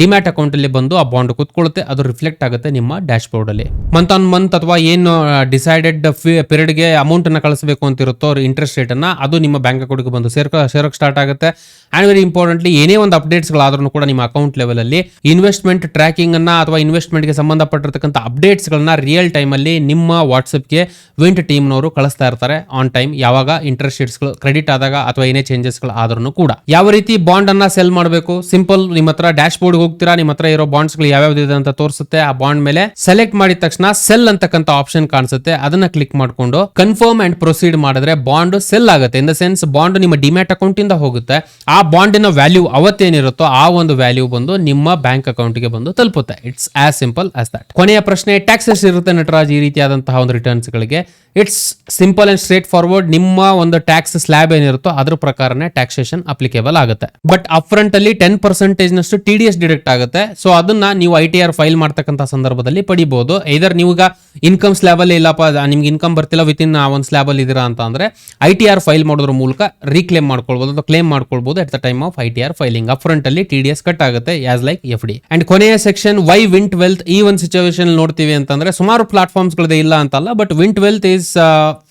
ಡಿಮ್ಯಾಟ್ ಅಕೌಂಟಲ್ಲಿ ಬಂದು ಆ ಬಾಂಡ್ ಕುತ್ಕೊಳ್ಳುತ್ತೆ. ಅದು ರಿಫ್ಲೆಕ್ಟ್ ಆಗುತ್ತೆ ನಿಮ್ಮ ಡ್ಯಾಶ್ ಬೋರ್ಡಲ್ಲಿ ಮಂತ್ ಆನ್ ಮಂತ್ ಅಥವಾ ಏನು ಡಿಸೈಡೆಡ್ ಪೀರಿಯಡ್ಗೆ ಅಮೌಂಟನ್ನು ಕಳಿಸಬೇಕು ಅಂತ ಇರುತ್ತೋ ಇಂಟ್ರೆಸ್ಟ್ ರೇಟನ್ನು ಅದು ನಿಮ್ಮ ಬ್ಯಾಂಕ್ ಅಕೌಂಟ್ಗೆ ಬಂದು ಸೇರ್ಕೊ ಸೇರೋಕ್ಕೆ ಸ್ಟಾರ್ಟ್ ಆಗುತ್ತೆ. ಆ್ಯಂಡ್ ವೆರಿ ಇಂಪಾರ್ಟೆಂಟ್ಲಿ ಏನೇ ಒಂದು ಅಪ್ಡೇಟ್ಸ್ಗಳಾದ್ರೂ ಕೂಡ ನಿಮ್ಮ ಅಕೌಂಟ್ ಲೆವೆಲಲ್ಲಿ ಇನ್ವೆಸ್ಟ್ಮೆಂಟ್ ಟ್ರ್ಯಾಕಿಂಗನ್ನು ಅಥವಾ ಇನ್ವೆಸ್ಟ್ಮೆಂಟ್ಗೆ ಸಂಬಂಧಪಟ್ಟಿರ್ತಕ್ಕಂಥ ಅಪ್ಡೇಟ್ಸ್ಗಳನ್ನ ರಿಯಲ್ ಟೈಮಲ್ಲಿ ನಿಮ್ಮ ವಾಟ್ಸಪ್ಗೆ ವಿಂಟ್ ಟೀಮ್ನವರು ಕಳಿಸ್ತಾ ಇರ್ತಾರೆ ಆನ್ ಟೈಮ್ ಯಾವಾಗ ಇಂಟ್ರೆಸ್ಟ್ ರೇಟ್ಸ್ಗಳು ಕ್ರೆಡಿಟ್ ಆದಾಗ ಅಥವಾ ಏನೇ ಚೇಂಜಸ್ಗಳು ಆದ್ರೂ ಕೂಡ. ಯಾವ ರೀತಿ ಬಾಂಡ್ ಅನ್ನ ಸೆಲ್ ಮಾಡಬೇಕು? ಸಿಂಪಲ್ ನಿಮ್ಮ ಹತ್ರ ಡ್ಯಾಶ್ ಬೋರ್ಡ್ ಹೋಗ್ತೀರಾ? ನಿಮ್ಮ ಹತ್ರ ಇರೋ ಬಾಂಡ್ಸ್ಗಳು ಯಾವ್ಯಾವ್ದು ಇದೆ ಅಂತ ತೋರಿಸುತ್ತೆ. ಆ ಬಾಂಡ್ ಮೇಲೆ ಸೆಲೆಕ್ಟ್ ಮಾಡಿದ ತಕ್ಷಣ ಸೆಲ್ ಅಂತಕ್ಕಂಥ ಆಪ್ಷನ್ ಕಾಣಿಸುತ್ತೆ. ಅದನ್ನ ಕ್ಲಿಕ್ ಮಾಡ್ಕೊಂಡು ಕನ್ಫರ್ಮ್ ಅಂಡ್ ಪ್ರೊಸೀಡ್ ಮಾಡಿದ್ರೆ ಬಾಂಡ್ ಸೆಲ್ ಆಗುತ್ತೆ. ಇನ್ ದ ಸೆನ್ಸ್ ಬಾಂಡ್ ನಿಮ್ಮ ಡಿಮ್ಯಾಟ್ ಅಕೌಂಟ್ ಇಂದ ಹೋಗುತ್ತೆ. ಆ ಬಾಂಡಿನ ವ್ಯಾಲ್ಯೂ ಅವತ್ತೇನಿರುತ್ತೋ ಆ ಒಂದು ವ್ಯಾಲ್ಯೂ ಬಂದು ನಿಮ್ಮ ಬ್ಯಾಂಕ್ ಅಕೌಂಟ್ಗೆ ಬಂದು ತಲುಪುತ್ತೆ. It's as simple as that ಕೊನೆಯ ಪ್ರಶ್ನೆ ಟ್ಯಾಕ್ಸಸ್ ಇರುತ್ತೆ ನಟರಾಜ್ ಈ ರೀತಿಯಾದಂತಹ ಒಂದು ರಿಟರ್ನ್ಸ್ ಗಳಿಗೆ. It's simple and straight forward ನಿಮ್ಮ ಒಂದು ಟ್ಯಾಕ್ಸ್ ಸ್ಲ್ಯಾಬ್ ಏನಿರುತ್ತೋ ಅದ್ರ ಪ್ರಕಾರನೇ ಟ್ಯಾಕ್ಸೇಷನ್ ಅಪ್ಲಿಕೇಬಲ್ ಆಗುತ್ತೆ. ಬಟ್ ಅಪ್ರಂಟ್ ಅಲ್ಲಿ ಟೆನ್ ಪರ್ಸೆಂಟೇಜ್ ನಷ್ಟು ಟಿ ಡಿ ಎಸ್ ಡಿಡಕ್ಟ್ ಆಗುತ್ತೆ. ಸೊ ಅದನ್ನ ನೀವು ಐ ಟಿ ಆರ್ ಫೈಲ್ ಮಾಡ್ತಕ್ಕಂಥ ಸಂದರ್ಭದಲ್ಲಿ ಪಡಿಬಹುದು ಇದರ್ ನೀವೀಗ ಇನ್ಕಮ್ ಸ್ಲ್ಯಾಬಲ್ಲಿ ಇಲ್ಲಪ್ಪ ನಿಮ್ಗೆ ಇನ್ಕಮ್ ಬರ್ತಿಲ್ಲ ವಿತ್ ಇನ್ ಒಂದು ಸ್ಲ್ಯಾಬ್ ಅಲ್ಲಿ ಇದೀರಾ ಅಂತ ಅಂದರೆ ಐ ಟಿ ಆರ್ ಫೈಲ್ ಮಾಡೋದ್ರ ಮೂಲಕ ರೀಕ್ಲೇಮ್ ಮಾಡ್ಕೊಳ್ಬೋದು ಅಥವಾ ಕ್ಲೇಮ್ ಮಾಡ್ಕೊಳ್ಬೋದು at the time of I T R filing upfront ಅಲ್ಲಿ ಟಿ ಡಿ ಎಸ್ ಕಟ್ ಆಗುತ್ತೆ as like F D and ಕೊನೆಯ ಸೆಕ್ಷನ್ ವೈ ವಿಂಟ್ ವೆಲ್ತ್ ಈ ಒಂದು ಸಿಚುವೇಶನ್ ನೋಡ್ತೀವಿ ಅಂತಂದ್ರೆ ಸುಮಾರು ಪ್ಲಾಟ್ಫಾರ್ಮ್ಸ್ ಗಳದೇ ಇಲ್ಲ ಅಂತಲ್ಲ but Wint Wealth is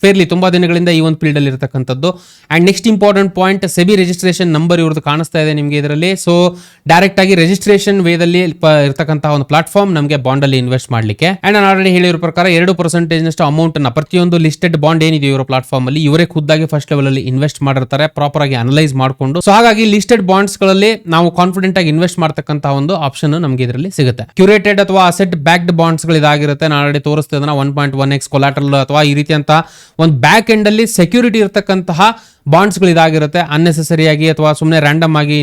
fairly ತುಂಬಾ ದಿನಗಳಿಂದ ಈ ಒಂದು ಫೀಲ್ಡ್ ಅಲ್ಲಿ ಇರತಕ್ಕಂಥದ್ದು. And next important point SEBI registration number ಇವ್ರದ್ದು ಕಾಣಿಸ್ತಾ ಇದೆ ನಿಮಗೆ ಇದರಲ್ಲಿ. ಸೊ ಡೈರೆಕ್ಟ್ ಆಗಿ ರಿಜಿಸ್ಟ್ರೇಷನ್ ವೇದಲ್ಲಿ ಇರತಕ್ಕಂತಹ ಒಂದು ಪ್ಲಾಟ್ಫಾರ್ಮ್ ನಮಗೆ ಬಾಂಡ್ ಅಲ್ಲಿ ಇನ್ವೆಸ್ಟ್ ಮಾಡ್ಲಿಕ್ಕೆ. ಅಂಡ್ ನಾನು ಆಲ್ರೆಡಿ ಹೇಳಿರೋ ಪ್ರಕಾರ ಎರಡು ಪರ್ಸೆಂಟೇಜ್ನಷ್ಟು ಅಮೌಂಟ್ ಅನ್ನ ಪ್ರತಿಯೊಂದು ಲಿಸ್ಟೆಡ್ ಬಾಂಡ್ ಏನಿದೆ ಇವರ ಪ್ಲಾಟ್ಫಾರ್ಮ್ ಅಲ್ಲಿ, ಇವರೇ ಖುದ್ದಾಗಿ ಫಸ್ಟ್ ಲೆವೆಲ್ ಅಲ್ಲಿ ಇನ್ವೆಸ್ಟ್ ಮಾಡಿರ್ತಾರೆ ಪ್ರಾಪರ್ ಆಗಿ ಅನಲೈಸ್ ಮಾಡಿಕೊಂಡು. ಸೊ ಹಾಗಾಗಿ ಲಿಸ್ಟೆಡ್ ಬಾಂಡ್ಸ್ಗಳಲ್ಲಿ ನಾವು ಕಾನ್ಫಿಡೆಂಟ್ ಆಗಿ ಇನ್ವೆಸ್ಟ್ ಮಾಡ್ತಕ್ಕಂತಹ ಒಂದು ಆಪ್ಷನ್ ನಮಗೆ ಇದರಲ್ಲಿ ಸಿಗುತ್ತೆ. ಕ್ಯೂರೇಟೆಡ್ ಅಥವಾ ಅಸೆಟ್ ಬ್ಯಾಕ್ಡ್ ಬಾಂಡ್ಸ್ಗಳು ಇದಾಗಿರುತ್ತೆ. ನಾನು already ತೋರಿಸ್ತಿದ್ದನ್ನ one point one x collateral ಅಥವಾ ಈ ರೀತಿಯಂತಹ ಒಂದು ಬ್ಯಾಕ್ ಎಂಡ್ ಅಲ್ಲಿ ಸೆಕ್ಯೂರಿಟಿ ಇರತಕ್ಕಂತಹ ಬಾಂಡ್ಸ್ಗಳು ಇದಾಗಿರುತ್ತೆ ಅನ್ನೆಸೆಸರಿಯಾಗಿ ಅಥವಾ ಸುಮ್ಮನೆ ರ್ಯಾಂಡಮ್ ಆಗಿ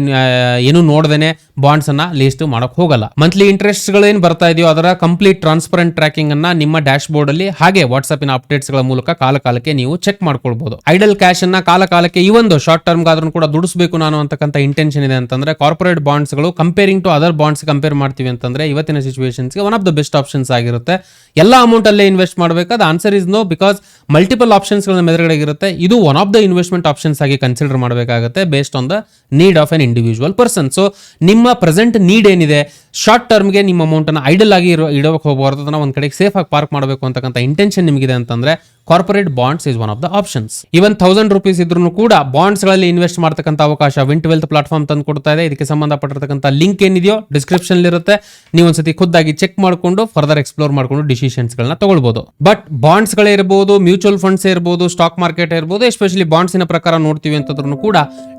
ಏನು ನೋಡದೇನೆ ಬಾಂಡ್ಸ್ ಅನ್ನ ಲೀಸ್ಟ್ ಮಾಡಕ್ ಹೋಗಲ್ಲ. ಮಂತ್ಲಿ ಇಂಟ್ರೆಸ್ಟ್ಗಳು ಏನು ಬರ್ತಾ ಇದೆಯೋ ಅದರ ಕಂಪ್ಲೀಟ್ ಟ್ರಾನ್ಸ್ಪರೆಂಟ್ ಟ್ರ್ಯಾಕಿಂಗ್ ಅನ್ನ ನಿಮ್ಮ ಡ್ಯಾಶ್ ಬೋರ್ಡ್ ಅಲ್ಲಿ ಹಾಗೆ ವಾಟ್ಸ್ಆಪ್ ಅಪ್ಡೇಟ್ಸ್ಗಳ ಮೂಲಕ ಕಾಲ ಕಾಲಕ್ಕೆ ನೀವು ಚೆಕ್ ಮಾಡ್ಕೊಳ್ಬಹುದು ಐಡಲ್ ಕ್ಯಾಶ್ ಅನ್ನ ಕಾಲ ಕಾಲಕ್ಕೆ ಈ ಒಂದು ಶಾರ್ಟ್ ಟರ್ಮ್ ಆದ್ರೂ ಕೂಡ ದುಡಿಸಬೇಕು ನಾನು ಅಂತಕ್ಕಂಥ ಇಂಟೆನ್ಷನ್ ಇದೆ ಅಂತಂದ್ರೆ corporate ಬಾಂಡ್ಸ್ಗಳು comparing to other bonds compare ಮಾಡ್ತೀವಿ ಅಂತಂದ್ರೆ ಇವತ್ತಿನ ಸಿಚುವೇಶನ್ಸ್ಗೆ one of the best options ಆಗಿರುತ್ತೆ. ಎಲ್ಲ ಅಮೌಂಟ್ ಅಲ್ಲೇ ಇನ್ವೆಸ್ಟ್ ಮಾಡಬೇಕಾದ answer is no because multiple ಆಪ್ಷನ್ಸ್ಗಳ ಇರುತ್ತೆ. ಇದು one of the investment options ಆಗಿ ಕನ್ಸಿಡರ್ ಮಾಡಬೇಕಾಗುತ್ತೆ based on the need of an individual person so ನಿಮ್ಮ ಪ್ರೆಸೆಂಟ್ ನೀಡ್ ಏನಿದೆ ಶಾರ್ಟ್ ಟರ್ಮ್ಗೆ ನಿಮ್ಮ ಅಮೌಂಟನ್ನು ಐಡಲ್ ಆಗಿ ಇರೋ, ಇಡೋಕೆ ಹೋಗಬಾರ್ದು ಅದನ್ನು ಒಂದು ಕಡೆಗೆ ಸೇಫ್ ಆಗಿ ಪಾರ್ಕ್ ಮಾಡಬೇಕು ಅಂತಕ್ಕಂಥ ಇಂಟೆನ್ಷನ್ ನಿಮಗಿದೆ ಅಂತಂದ್ರೆ corporate bonds is one of the options even thousand rupees ಇದ್ರೂ ಕೂಡ ಬಾಂಡ್ಸ್ಗಳಲ್ಲಿ ಇನ್ವೆಸ್ಟ್ ಮಾಡ್ತಕ್ಕಂಥ ಅವಕಾಶ ವಿಂಟ್ ವೆಲ್ತ್ ಪ್ಲಾಟ್ಫಾರ್ಮ್ ತಂದು ಕೊಡ್ತಾ ಇದೆ. ಇದಕ್ಕೆ ಸಂಬಂಧಪಟ್ಟಿರ್ತಕ್ಕಂಥ ಲಿಂಕ್ ಏನಿದೆಯೋ ಡಿಸ್ಕ್ರಿಪ್ಷನ್ ಇರುತ್ತೆ. ನೀವು ಒಂದ್ಸತಿ ಖುದ್ದಾಗಿ ಚೆಕ್ ಮಾಡಿಕೊಂಡು ಫರ್ದರ್ ಎಕ್ಸ್ಪ್ಲೋರ್ ಮಾಡಿಕೊಂಡು ಡಿಸಿಷನ್ಸ್ ಗಳನ್ನ ತಗೊಳ್ಬಹುದು ಬಟ್ ಬಾಂಡ್ಸ್ ಗಳೇ ಇರಬಹುದು ಮ್ಯೂಚುವಲ್ ಫಂಡ್ಸ್ ಇರಬಹುದು ಸ್ಟಾಕ್ ಮಾರ್ಕೆಟ್ ಇರಬಹುದು ಎಸ್ಪೆಷಲಿ ಬಾಂಡ್ಸಿನ ಪ್ರಕಾರ ನೋಡ್ತೀವಿ ಅಂತಂದ್ರೂ ಕೂಡ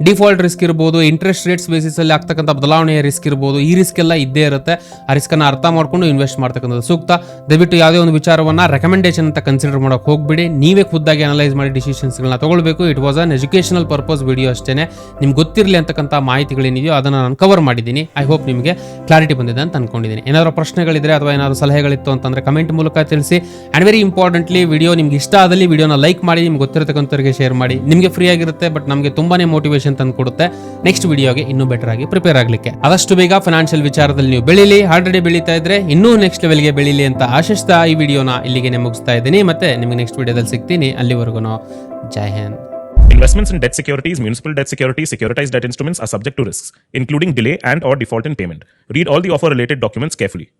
ಡಿಫಾಲ್ಟ್ ರಿಸ್ಕ್ ಇರಬಹುದು ಇಂಟ್ರೆಸ್ಟ್ ರೇಟ್ಸ್ ಬೇಸಿಸ್ ಅಲ್ಲಿ ಆಗ್ತಕ್ಕಂಥ ಬದಲಾವಣೆಯ ರಿಸ್ಕ್ ಇರಬಹುದು ಈ ರಿಸ್ಕ್ ಎಲ್ಲ ಇದ್ದೇ ಇರುತ್ತೆ. ಆ ರಿಸ್ಕ್ ಅನ್ನ ಅರ್ಥ ಮಾಡ್ಕೊಂಡು ಇನ್ವೆಸ್ಟ್ ಮಾಡ್ತಕ್ಕಂಥದ್ದು ಸೂಕ್ತ. ದಯವಿಟ್ಟು ಯಾವುದೇ ಒಂದು ವಿಚಾರವನ್ನ ರೆಕಮೆಂಡೇಶನ್ ಅಂತ ಕನ್ಸಿಡರ್ ಮಾಡೋಕೆ ಹೋಗ್ಬಿಡಿ. ನೀವೇ ಖುದ್ದಾಗಿ ಅನಲೈಸ್ ಮಾಡಿ ಡಿಸಿಷನ್ಸ್ ಗಳನ್ನ ತಗೊಳ್ಬೇಕು. It was an educational purpose video ಅಷ್ಟೇ ನಿಮ್ಗೆ ಗೊತ್ತಿರಲಿ ಅಂತಕ್ಕಂಥ ಮಾಹಿತಿಗಳೇನಿದೆಯೋ ಅದನ್ನ ನಾನು ಕವರ್ ಮಾಡಿದ್ದೀನಿ. ಐ ಹೋಪ್ ನಿಮಗೆ ಕ್ಲಾರಿಟಿ ಬಂದಿದೆ ಅಂತ ಅನ್ಕೊಂಡಿದ್ದೀನಿ. ಏನಾದರೂ ಪ್ರಶ್ನೆಗಳಿದ್ರೆ ಅಥವಾ ಏನಾದರೂ ಸಲಹೆಗಳಿತ್ತು ಅಂತಂದ್ರೆ ಕಮೆಂಟ್ ಮೂಲಕ ತಿಳಿಸಿ. ಆ್ಯಂಡ್ ವೆರಿ ಇಂಪಾರ್ಟೆಂಟ್ಲಿ ವಿಡಿಯೋ ನಿಮ್ಗೆ ಇಷ್ಟ ಆದಲ್ಲಿ ವಿಡಿಯೋನ ಲೈಕ್ ಮಾಡಿ, ನಿಮ್ಗೆ ಗೊತ್ತಿರತಕ್ಕಂಥವ್ರಿಗೆ ಶೇರ್ ಮಾಡಿ. ನಿಮಗೆ ಫ್ರೀ ಆಗಿರುತ್ತೆ ಬಟ್ ನಮಗೆ ತುಂಬಾನೇ ಮೋಟಿವೇಶನ್ ತಂದು ಕೊಡುತ್ತೆ. ನೆಕ್ಸ್ಟ್ ವಿಡಿಯೋಗೆ ಇನ್ನೂ ಬೆಟರ್ ಆಗಿ ಪ್ರಿಪೇರ್ ಆಗಲಿಕ್ಕೆ. ಆದಷ್ಟು ಬೇಗ ಫೈನಾನ್ಷಿಯಲ್ ವಿಚಾರದಲ್ಲಿ ನೀವು ಬೆಳೀಲಿ ಆಲ್ರೆಡಿ ಬೆಳೀತಾ ಇದ್ರೆ ಇನ್ನೂ ನೆಕ್ಸ್ಟ್ ಲೆವೆಲ್ಗೆ ಬೆಳೀಲಿ ಅಂತ ಆಶಿಸ್ತಾ ಈ ವಿಡಿಯೋನ ಇಲ್ಲಿಗೆ ಮುಗಿಸ್ತಾ ಇದ್ದೀನಿ. ಮತ್ತೆ ನಿಮಗೆ ನೆಕ್ಸ್ಟ್ ವಿಡಿಯೋದಲ್ಲಿ ಸಿಗ್ತೀನಿ ಅಲ್ಲಿವರೆಗೂ ಜೈ Hind Investments in debt securities, municipal debt securities, securitized debt instruments are subject to risks, including delay and or default in payment. Read all the offer related documents carefully.